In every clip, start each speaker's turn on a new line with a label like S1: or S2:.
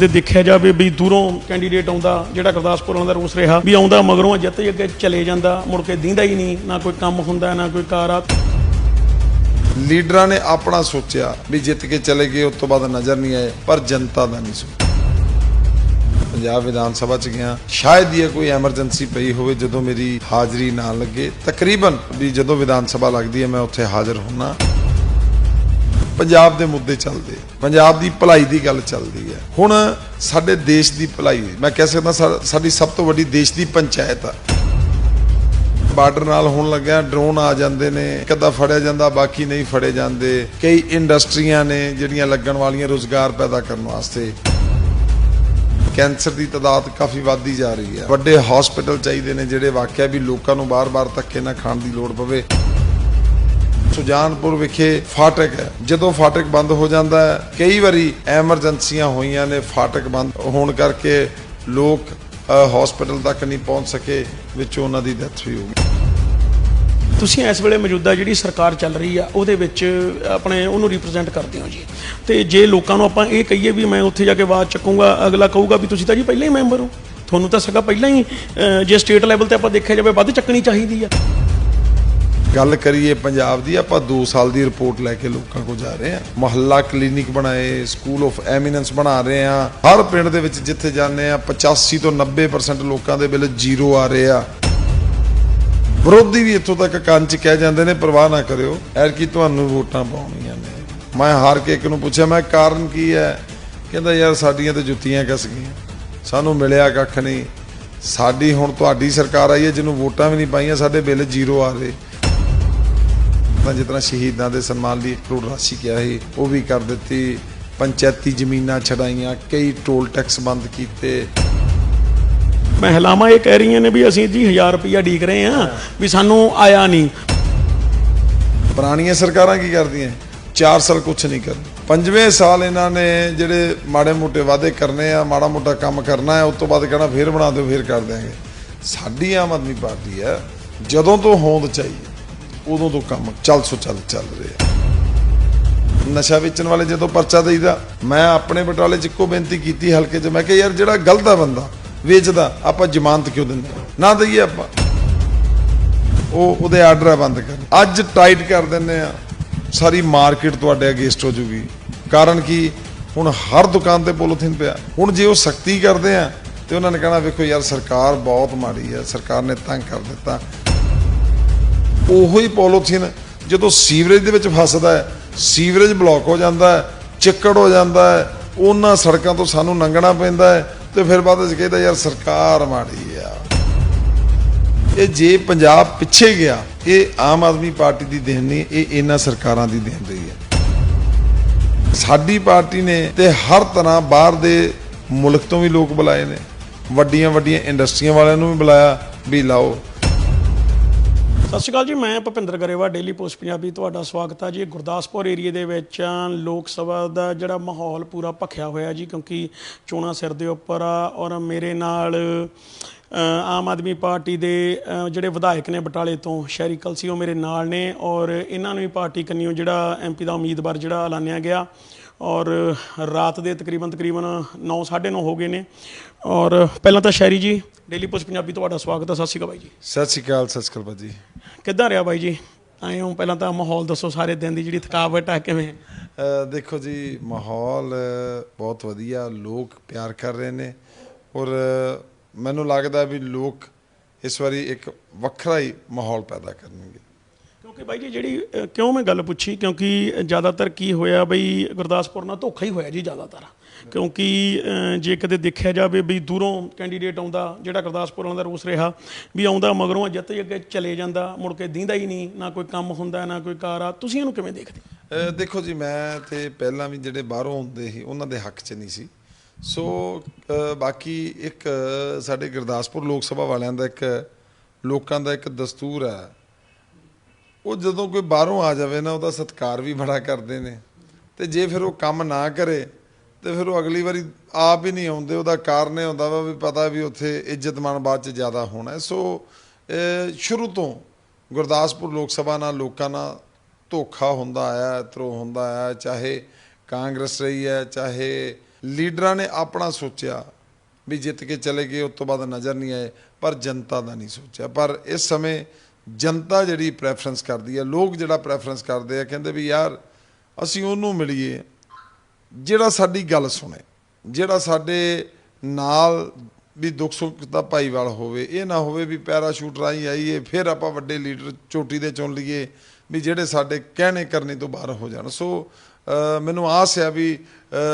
S1: ਤੇ ਦੇਖਿਆ ਜਾਵੇ ਵੀ ਦੂਰੋਂ ਕੈਂਡੀਡੇਟ ਆਉਂਦਾ, ਜਿਹੜਾ ਗੁਰਦਾਸਪੁਰ ਵਾਲਾ ਦਾ ਰੋਸ ਰਿਹਾ, ਵੀ ਆਉਂਦਾ ਮਗਰੋਂ ਜਿੱਤ ਅੱਗੇ ਚਲੇ ਜਾਂਦਾ, ਮੁੜ ਕੇ ਦਿੰਦਾ ਹੀ ਨਹੀਂ, ਨਾ ਕੋਈ ਕੰਮ ਹੁੰਦਾ, ਨਾ ਕੋਈ ਕਾਰ ਆ।
S2: ਲੀਡਰਾਂ ਨੇ ਆਪਣਾ ਸੋਚਿਆ ਵੀ ਜਿੱਤ ਕੇ ਚਲੇ ਗਏ, ਉਸ ਤੋਂ ਬਾਅਦ ਨਜ਼ਰ ਨਹੀਂ ਆਏ, ਪਰ ਜਨਤਾ ਦਾ ਨਹੀਂ ਸੋਚਿਆ। ਪੰਜਾਬ ਵਿਧਾਨ ਸਭਾ ਚ ਗਿਆ, ਸ਼ਾਇਦ ਇਹ ਕੋਈ ਐਮਰਜੈਂਸੀ ਪਈ ਹੋਵੇ, ਜਦੋਂ ਮੇਰੀ ਹਾਜ਼ਰੀ ਨਾ ਲੱਗੇ। ਤਕਰੀਬਨ ਵੀ ਜਦੋਂ ਵਿਧਾਨ ਸਭਾ ਲੱਗਦੀ ਹੈ, ਮੈਂ ਉੱਥੇ ਹਾਜ਼ਰ ਹੁੰਨਾ। ਪੰਜਾਬ ਦੇ ਮੁੱਦੇ ਚੱਲਦੇ ਪੰਜਾਬ ਦੀ ਭਲਾਈ ਦੀ ਗੱਲ ਚੱਲਦੀ ਹੈ ਹੁਣ ਸਾਡੇ ਦੇਸ਼ ਦੀ ਭਲਾਈ ਮੈਂ ਕਹਿ ਸਕਦਾ ਸਾਡੀ ਸਭ ਤੋਂ ਵੱਡੀ ਦੇਸ਼ ਦੀ ਪੰਚਾਇਤ ਆ। ਬਾਰਡਰ ਨਾਲ ਹੋਣ ਲੱਗਿਆ, ਡਰੋਨ ਆ ਜਾਂਦੇ ਨੇ ਕਦਾ ਫੜਿਆ ਜਾਂਦਾ, ਬਾਕੀ ਨਹੀਂ ਫੜੇ ਜਾਂਦੇ। ਕਈ ਇੰਡਸਟਰੀਆਂ ਨੇ ਜਿਹੜੀਆਂ ਲੱਗਣ ਵਾਲੀਆਂ ਰੋਜ਼ਗਾਰ ਪੈਦਾ ਕਰਨ ਵਾਸਤੇ। ਕੈਂਸਰ ਦੀ ਤਾਦਾਦ ਕਾਫੀ ਵੱਧਦੀ ਜਾ ਰਹੀ ਹੈ ਵੱਡੇ ਹਸਪੀਟਲ ਚਾਹੀਦੇ ਨੇ ਜਿਹੜੇ ਵਾਕਿਆ ਵੀ ਲੋਕਾਂ ਨੂੰ ਬਾਰ-ਬਾਰ ਧੱਕੇ ਨਾ ਖਾਣ ਦੀ ਲੋੜ ਪਵੇ। ਸੁਜਾਨਪੁਰ ਵਿਖੇ ਫਾਟਕ ਹੈ। ਜਦੋਂ ਫਾਟਕ ਬੰਦ ਹੋ ਜਾਂਦਾ ਹੈ, ਕਈ ਵਾਰੀ ਐਮਰਜੈਂਸੀਆਂ ਹੋਈਆਂ ਨੇ, ਫਾਟਕ ਬੰਦ ਹੋਣ ਕਰਕੇ ਲੋਕ ਹਸਪੀਟਲ ਤੱਕ ਨਹੀਂ ਪਹੁੰਚ ਸਕੇ, ਵਿੱਚੋਂ ਉਹਨਾਂ ਦੀ ਡੈਥ ਵੀ ਹੋ ਗਈ।
S1: ਤੁਸੀਂ ਇਸ ਵੇਲੇ ਮੌਜੂਦਾ ਜਿਹੜੀ ਸਰਕਾਰ ਚੱਲ ਰਹੀ ਆ, ਉਹਦੇ ਵਿੱਚ ਆਪਣੇ ਉਹਨੂੰ ਰਿਪਰੈਜ਼ੈਂਟ ਕਰਦੇ ਹੋ ਜੀ। ਤੇ ਜੇ ਲੋਕਾਂ ਨੂੰ ਆਪਾਂ ਇਹ ਕਹੀਏ ਵੀ ਮੈਂ ਉੱਥੇ ਜਾ ਕੇ ਆਵਾਜ਼ ਚੱਕੂੰਗਾ, ਅਗਲਾ ਕਹੂਗਾ ਵੀ ਤੁਸੀਂ ਤਾਂ ਜੀ ਪਹਿਲਾਂ ਹੀ ਮੈਂਬਰ ਹੋ। ਤੁਹਾਨੂੰ ਤਾਂ ਸਗਾ ਪਹਿਲਾਂ ਹੀ ਜੇ ਸਟੇਟ ਲੈਵਲ ਤੇ ਆਪਾਂ ਦੇਖਿਆ ਜਾਵੇ, ਵੱਧ ਚੱਕਣੀ ਚਾਹੀਦੀ ਆ।
S2: ਗੱਲ ਕਰੀਏ ਪੰਜਾਬ ਦੀ, ਆਪਾਂ 2 ਸਾਲ ਦੀ ਰਿਪੋਰਟ ਲੈ ਕੇ ਲੋਕਾਂ ਕੋਲ ਜਾ ਰਹੇ ਹਾਂ। ਮੁਹੱਲਾ ਕਲੀਨਿਕ ਬਣਾਏ, ਸਕੂਲ ਆਫ ਐਮੀਨੈਂਸ ਬਣਾ ਰਹੇ ਹਾਂ। ਹਰ ਪਿੰਡ ਦੇ ਵਿੱਚ ਜਿੱਥੇ ਜਾਂਦੇ ਆ 85 ਤੋਂ 90% ਲੋਕਾਂ ਦੇ ਬਿੱਲ ਜ਼ੀਰੋ ਆ ਰਹੇ ਆ। ਵਿਰੋਧੀ ਵੀ ਇੱਥੋਂ ਤੱਕ ਕੰਨ 'ਚ ਕਹਿ ਜਾਂਦੇ ਨੇ, ਪਰਵਾਹ ਨਾ ਕਰਿਓ ਐਰ ਕੀ ਤੁਹਾਨੂੰ ਵੋਟਾਂ ਪਾਉਣੀਆਂ ਨੇ। ਮੈਂ ਹਾਰ ਕੇ ਇੱਕ ਨੂੰ ਪੁੱਛਿਆ, ਮੈਂ ਕਾਰਨ ਕੀ ਹੈ? ਕਹਿੰਦਾ, ਯਾਰ, ਸਾਡੀਆਂ ਤੇ ਜੁੱਤੀਆਂ ਕੱਸ ਗਈਆਂ। ਸਾਨੂੰ ਮਿਲਿਆ ਕੱਖ ਨਹੀਂ। ਸਾਡੀ ਹੁਣ ਤੁਹਾਡੀ ਸਰਕਾਰ ਆਈ ਹੈ, ਜਿਹਨੂੰ ਵੋਟਾਂ ਵੀ ਨਹੀਂ ਪਾਈਆਂ, ਸਾਡੇ ਬਿੱਲ ਜ਼ੀਰੋ ਆ ਰਹੇ। ਤਾਂ ਜਿਸ ਤਰ੍ਹਾਂ ਸ਼ਹੀਦਾਂ ਦੇ ਸਨਮਾਨ ਲਈ 1 ਕਰੋੜ ਰਾਸ਼ੀ ਕਿਹਾ ਸੀ ਉਹ ਵੀ ਕਰ ਦਿੱਤੀ। ਪੰਚਾਇਤੀ ਜ਼ਮੀਨਾਂ ਛਡਾਈਆਂ ਕਈ ਟੋਲ ਟੈਕਸ ਬੰਦ ਕੀਤੇ।
S1: ਮਹਿਲਾਵਾਂ ਇਹ ਕਹਿ ਰਹੀਆਂ ਨੇ ਵੀ ਅਸੀਂ ਜੀ 1000 ਰੁਪਇਆ ਡੀਕ ਰਹੇ ਆ ਵੀ ਸਾਨੂੰ ਆਇਆ ਨਹੀਂ।
S2: ਪੁਰਾਣੀਆਂ ਸਰਕਾਰਾਂ ਕੀ ਕਰਦੀਆਂ? 4 ਸਾਲ ਕੁਝ ਨਹੀਂ ਕਰਦੇ ਪੰਜਵੇਂ ਸਾਲ ਇਹਨਾਂ ਨੇ ਜਿਹੜੇ ਮਾੜੇ ਮੋਟੇ ਵਾਅਦੇ ਕਰਨੇ ਆ ਮਾੜਾ ਮੋਟਾ ਕੰਮ ਕਰਨਾ ਹੈ ਉਸ ਤੋਂ ਬਾਅਦ ਕਹਿਣਾ ਫੇਰ ਬਣਾ ਦਿਓ ਫੇਰ ਕਰ ਦਿਆਂਗੇ। ਸਾਡੀ ਆਮ ਆਦਮੀ ਪਾਰਟੀ ਹੈ ਜਦੋਂ ਤੋਂ ਹੋਂਦ ਚਾਹੀਏ। ਉਦੋਂ ਤੋਂ ਕੰਮ, ਚੱਲ ਸੋ ਚੱਲ ਚੱਲ ਰਿਹਾ। ਨਸ਼ਾ ਵੇਚਣ ਵਾਲੇ ਜਦੋਂ ਪਰਚਾ ਦੇਈਦਾ, ਮੈਂ ਆਪਣੇ ਬਟਾਲੇ ਚ ਇੱਕੋ ਬੇਨਤੀ ਕੀਤੀ ਹਲਕੇ 'ਚ, ਮੈਂ ਕਿਹਾ, ਯਾਰ, ਜਿਹੜਾ ਗਲਤ ਆ ਬੰਦਾ, ਵੇਚਦਾ, ਆਪਾਂ ਜ਼ਮਾਨਤ ਕਿਉਂ ਦਿੰਦੇ ਨਾ ਦਈਏ ਆਪਾਂ। ਉਹ ਉਹਦੇ ਆਰਡਰ ਆ ਬੰਦ ਕਰ ਅੱਜ ਟਾਈਟ ਕਰ ਦਿੰਨੇ ਆ। ਸਾਰੀ ਮਾਰਕੀਟ ਤੁਹਾਡੇ ਅਗੇਂਸਟ ਹੋ ਜੂਗੀ। ਕਾਰਨ ਕੀ? ਹੁਣ ਹਰ ਦੁਕਾਨ ਤੇ ਪੋਲੀਥੀਨ ਪਿਆ। ਹੁਣ ਜੇ ਉਹ ਸਖਤੀ ਕਰਦੇ ਆ, ਤੇ ਉਹਨਾਂ ਨੇ ਕਹਿਣਾ, ਵੇਖੋ ਯਾਰ, ਸਰਕਾਰ ਬਹੁਤ ਮਾੜੀ ਹੈ ਸਰਕਾਰ ਨੇ ਤੰਗ ਕਰ ਦਿੱਤਾ। ਉਹੋ ਹੀ ਪੋਲੀਥੀਨ ਜਦੋਂ ਸੀਵਰੇਜ ਦੇ ਵਿੱਚ ਫਸਦਾ ਹੈ, ਸੀਵਰੇਜ ਬਲੌਕ ਹੋ ਜਾਂਦਾ ਹੈ, ਚਿੱਕੜ ਹੋ ਜਾਂਦਾ ਹੈ, ਉਹਨਾਂ ਸੜਕਾਂ ਤੋਂ ਸਾਨੂੰ ਲੰਘਣਾ ਪੈਂਦਾ ਹੈ ਤੇ ਫਿਰ ਬਾਅਦ ਵਿੱਚ ਕਹਿੰਦਾ, ਯਾਰ ਸਰਕਾਰ ਮਾੜੀ ਆ। ਇਹ ਜੇ ਪੰਜਾਬ ਪਿੱਛੇ ਗਿਆ, ਇਹ ਆਮ ਆਦਮੀ ਪਾਰਟੀ ਦੀ ਦੇਣ ਨਹੀਂ, ਇਹ ਇਹਨਾਂ ਸਰਕਾਰਾਂ ਦੀ ਦੇਣ ਰਹੀ ਹੈ ਸਾਡੀ ਪਾਰਟੀ ਨੇ ਤੇ ਹਰ ਤਰ੍ਹਾਂ ਬਾਹਰ ਦੇ ਮੁਲਕ ਤੋਂ ਵੀ ਲੋਕ ਬੁਲਾਏ ਨੇ। ਵੱਡੀਆਂ ਵੱਡੀਆਂ ਇੰਡਸਟਰੀਆਂ ਵਾਲਿਆਂ ਨੂੰ ਵੀ ਬੁਲਾਇਆ, ਵੀ ਲਾਓ
S1: ਸਤਿ ਸ਼੍ਰੀ ਅਕਾਲ ਜੀ, ਮੈਂ ਭੁਪਿੰਦਰ ਗਰੇਵਾ ਡੇਲੀ ਪੋਸਟ ਪੰਜਾਬੀ ਤੁਹਾਡਾ ਸਵਾਗਤ ਹੈ ਜੀ। ਗੁਰਦਾਸਪੁਰ ਏਰੀਏ ਦੇ ਵਿੱਚ ਲੋਕ ਸਭਾ ਦਾ ਜਿਹੜਾ ਮਾਹੌਲ ਪੂਰਾ ਭਖਿਆ ਹੋਇਆ ਜੀ, ਕਿਉਂਕਿ ਚੋਣਾਂ ਸਿਰ ਦੇ ਉੱਪਰ ਆ ਔਰ ਮੇਰੇ ਨਾਲ ਆਮ ਆਦਮੀ ਪਾਰਟੀ ਦੇ ਜਿਹੜੇ ਵਿਧਾਇਕ ਨੇ ਬਟਾਲੇ ਤੋਂ, ਸ਼ਹਿਰੀ ਕਲਸੀ, ਉਹ ਮੇਰੇ ਨਾਲ ਨੇ ਔਰ ਇਹਨਾਂ ਨੂੰ ਵੀ ਪਾਰਟੀ ਕੰਨਿਓ ਜਿਹੜਾ ਐਮਪੀ ਦਾ ਉਮੀਦਵਾਰ ਜਿਹੜਾ ਐਲਾਨਿਆ ਗਿਆ ਔਰ ਰਾਤ ਦੇ ਤਕਰੀਬਨ ਤਕਰੀਬਨ 9:30 ਹੋ ਗਏ ਨੇ। ਔਰ ਪਹਿਲਾਂ ਤਾਂ ਸ਼ਹਿਰੀ ਜੀ ਡੇਲੀ ਪੋਸਟ ਪੰਜਾਬੀ ਤੁਹਾਡਾ ਸਵਾਗਤ ਹੈ ਸਤਿ ਸ਼੍ਰੀ ਅਕਾਲ ਬਾਈ ਜੀ।
S2: ਸਤਿ ਸ਼੍ਰੀ ਅਕਾਲ ਸਤਿ ਸ਼੍ਰੀ ਅਕਾਲ ਭਾਜੀ
S1: ਕਿੱਦਾਂ ਰਿਹਾ ਬਾਈ ਜੀ? ਆਏ ਹੋ ਪਹਿਲਾਂ ਤਾਂ ਮਾਹੌਲ ਦੱਸੋ ਸਾਰੇ ਦਿਨ ਦੀ ਜਿਹੜੀ ਥਕਾਵਟ ਹੈ ਕਿਵੇਂ
S2: ਦੇਖੋ ਜੀ ਮਾਹੌਲ ਬਹੁਤ ਵਧੀਆ ਲੋਕ ਪਿਆਰ ਕਰ ਰਹੇ ਨੇ ਔਰ ਮੈਨੂੰ ਲੱਗਦਾ ਵੀ ਲੋਕ ਇਸ ਵਾਰੀ ਇੱਕ ਵੱਖਰਾ ਹੀ ਮਾਹੌਲ ਪੈਦਾ ਕਰਨਗੇ।
S1: ਕਿਉਂਕਿ ਬਾਈ ਜੀ ਜਿਹੜੀ ਅ, ਕਿਉਂ ਮੈਂ ਗੱਲ ਪੁੱਛੀ? ਕਿਉਂਕਿ ਜ਼ਿਆਦਾਤਰ ਕੀ ਹੋਇਆ ਬਈ ਗੁਰਦਾਸਪੁਰ ਨਾਲ ਧੋਖਾ ਹੀ ਹੋਇਆ ਜੀ ਜ਼ਿਆਦਾਤਰ। ਕਿਉਂਕਿ ਅ, ਜੇ ਕਦੇ ਦੇਖਿਆ ਜਾਵੇ ਵੀ ਦੂਰੋਂ ਕੈਂਡੀਡੇਟ ਆਉਂਦਾ ਜਿਹੜਾ ਗੁਰਦਾਸਪੁਰ ਵਾਲਾ ਦਾ ਰੋਸ ਰਿਹਾ ਵੀ ਆਉਂਦਾ ਮਗਰੋਂ ਜਿੱਤ ਅੱਗੇ ਚਲੇ ਜਾਂਦਾ ਮੁੜ ਕੇ ਦਿੰਦਾ ਹੀ ਨਹੀਂ ਨਾ ਕੋਈ ਕੰਮ ਹੁੰਦਾ ਨਾ ਕੋਈ ਕਾਰ ਆ। ਤੁਸੀਂ ਇਹਨੂੰ ਕਿਵੇਂ ਦੇਖਦੇ?
S2: ਅ, ਦੇਖੋ ਜੀ ਮੈਂ ਤੇ ਪਹਿਲਾਂ ਵੀ ਜਿਹੜੇ ਬਾਹਰੋਂ ਆਉਂਦੇ ਸੀ ਉਹਨਾਂ ਦੇ ਹੱਕ 'ਚ ਨਹੀਂ ਸੀ। ਸੋ ਅ, ਬਾਕੀ ਇੱਕ ਸਾਡੇ ਗੁਰਦਾਸਪੁਰ ਲੋਕ ਸਭਾ ਵਾਲਿਆਂ ਦਾ ਇੱਕ ਲੋਕਾਂ ਦਾ ਇੱਕ ਦਸਤੂਰ ਹੈ। ਉਹ ਜਦੋਂ ਕੋਈ ਬਾਹਰੋਂ ਆ ਜਾਵੇ ਨਾ, ਉਹਦਾ ਸਤਿਕਾਰ ਵੀ ਬੜਾ ਕਰਦੇ ਨੇ। ਤੇ ਜੇ ਫਿਰ ਉਹ ਕੰਮ ਨਾ ਕਰੇ, ਤੇ ਫਿਰ ਉਹ ਅਗਲੀ ਵਾਰੀ ਆਪ ਹੀ ਨਹੀਂ ਆਉਂਦੇ। ਉਹਦਾ ਕਾਰਨ ਇਹ ਹੁੰਦਾ ਵਾ ਵੀ ਪਤਾ ਵੀ ਉੱਥੇ ਇੱਜ਼ਤ ਮਾਣ ਬਾਅਦ ਚ ਜ਼ਿਆਦਾ ਹੋਣਾ ਸੋ ਸ਼ੁਰੂ ਤੋਂ ਗੁਰਦਾਸਪੁਰ ਲੋਕ ਸਭਾ ਨਾਲ ਲੋਕਾਂ ਨਾਲ ਧੋਖਾ ਹੁੰਦਾ ਆਇਆ ਤਰੋ ਹੁੰਦਾ ਆਇਆ, ਚਾਹੇ ਕਾਂਗਰਸ ਰਹੀ ਹੈ, ਚਾਹੇ ਲੀਡਰਾਂ ਨੇ ਆਪਣਾ ਸੋਚਿਆ ਵੀ ਜਿੱਤ ਕੇ ਚਲੇ ਗਏ, ਉਸ ਤੋਂ ਬਾਅਦ ਨਜ਼ਰ ਨਹੀਂ ਆਏ, ਪਰ ਜਨਤਾ ਦਾ ਨਹੀਂ ਸੋਚਿਆ। ਪਰ ਇਸ ਸਮੇਂ ਜਨਤਾ ਜਿਹੜੀ ਪ੍ਰੈਫਰੈਂਸ ਕਰਦੀ ਹੈ, ਲੋਕ ਜਿਹੜਾ ਪ੍ਰੈਫਰੈਂਸ ਕਰਦੇ ਆ, ਕਹਿੰਦੇ ਵੀ ਯਾਰ ਅਸੀਂ ਉਹਨੂੰ ਮਿਲੀਏ, ਜਿਹੜਾ ਸਾਡੀ ਗੱਲ ਸੁਣੇ, ਜਿਹੜਾ ਸਾਡੇ ਨਾਲ ਵੀ ਦੁੱਖ ਸੁੱਖ ਦਾ ਭਾਈਵਾਲ ਹੋਵੇ, ਇਹ ਨਾ ਹੋਵੇ ਵੀ ਪੈਰਾਸ਼ੂਟ ਰਾਹੀਂ ਆਈਏ, ਫਿਰ ਆਪਾਂ ਵੱਡੇ ਲੀਡਰ ਚੋਟੀ ਦੇ ਚੁਣ ਲਈਏ, ਵੀ ਜਿਹੜੇ ਸਾਡੇ ਕਹਿਣੇ ਕਰਨੇ ਤੋਂ ਬਾਹਰ ਹੋ ਜਾਣ। ਸੋ ਮੈਨੂੰ ਆਸ ਹੈ ਵੀ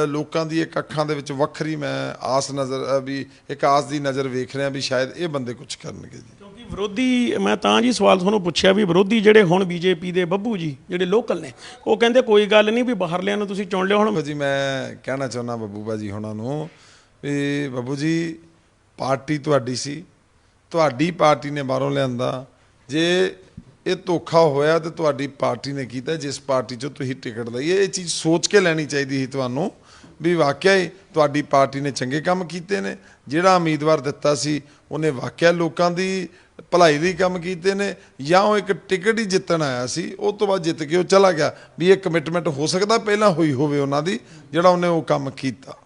S2: ਲੋਕਾਂ ਦੀ ਇੱਕ ਅੱਖਾਂ ਦੇ ਵਿੱਚ ਵੱਖਰੀ ਮੈਂ ਆਸ ਨਜ਼ਰ ਵੀ ਇੱਕ ਆਸ ਦੀ ਨਜ਼ਰ ਵੇਖ ਰਿਹਾ ਵੀ ਸ਼ਾਇਦ ਇਹ ਬੰਦੇ ਕੁਝ ਕਰਨਗੇ ਜੀ।
S1: ਵਿਰੋਧੀ, ਮੈਂ ਤਾਂ ਜੀ ਸਵਾਲ ਤੁਹਾਨੂੰ ਪੁੱਛਿਆ ਵੀ ਵਿਰੋਧੀ ਜਿਹੜੇ ਹੁਣ ਬੀਜੇਪੀ ਦੇ ਬੱਬੂ ਜੀ, ਜਿਹੜੇ ਲੋਕਲ ਨੇ, ਉਹ ਕਹਿੰਦੇ ਕੋਈ ਗੱਲ ਨਹੀਂ ਵੀ ਬਾਹਰਲਿਆਂ ਨੂੰ ਤੁਸੀਂ ਚੁਣ ਲਿਓ ਹੁਣ।
S2: ਬਾਬੂ ਜੀ, ਮੈਂ ਕਹਿਣਾ ਚਾਹੁੰਦਾ ਬੱਬੂ ਬਾਜੀ ਹੁਣਾਂ ਨੂੰ ਵੀ ਬੱਬੂ ਜੀ, ਪਾਰਟੀ ਤੁਹਾਡੀ ਸੀ, ਤੁਹਾਡੀ ਪਾਰਟੀ ਨੇ ਬਾਹਰੋਂ ਲਿਆਂਦਾ, ਜੇ ਇਹ ਧੋਖਾ ਹੋਇਆ ਤੇ ਤੁਹਾਡੀ ਪਾਰਟੀ ਨੇ ਕੀਤਾ, ਜਿਸ ਪਾਰਟੀ 'ਚੋਂ ਤੁਸੀਂ ਟਿਕਟ ਲਈ, ਇਹ ਚੀਜ਼ ਸੋਚ ਕੇ ਲੈਣੀ ਚਾਹੀਦੀ ਸੀ ਤੁਹਾਨੂੰ, ਵੀ ਵਾਕਿਆ ਹੀ ਤੁਹਾਡੀ ਪਾਰਟੀ ਨੇ ਚੰਗੇ ਕੰਮ ਕੀਤੇ ਨੇ, ਜਿਹੜਾ ਉਮੀਦਵਾਰ ਦਿੱਤਾ ਸੀ, ਉਹਨੇ ਵਾਕਿਆ ਲੋਕਾਂ ਦੀ ਭਲਾਈ ਲਈ ਕੰਮ ਕੀਤੇ ਨੇ, ਜਾਂ ਉਹ ਇੱਕ ਟਿਕਟ ਹੀ ਜਿੱਤਣ ਆਇਆ ਸੀ, ਉਹ ਤੋਂ ਬਾਅਦ ਜਿੱਤ ਕੇ ਉਹ ਚਲਾ ਗਿਆ। ਵੀ ਇਹ ਕਮਿਟਮੈਂਟ ਹੋ ਸਕਦਾ ਪਹਿਲਾਂ ਹੋਈ ਹੋਵੇ ਉਹਨਾਂ ਦੀ, ਜਿਹੜਾ ਉਹਨੇ ਉਹ ਕੰਮ ਕੀਤਾ।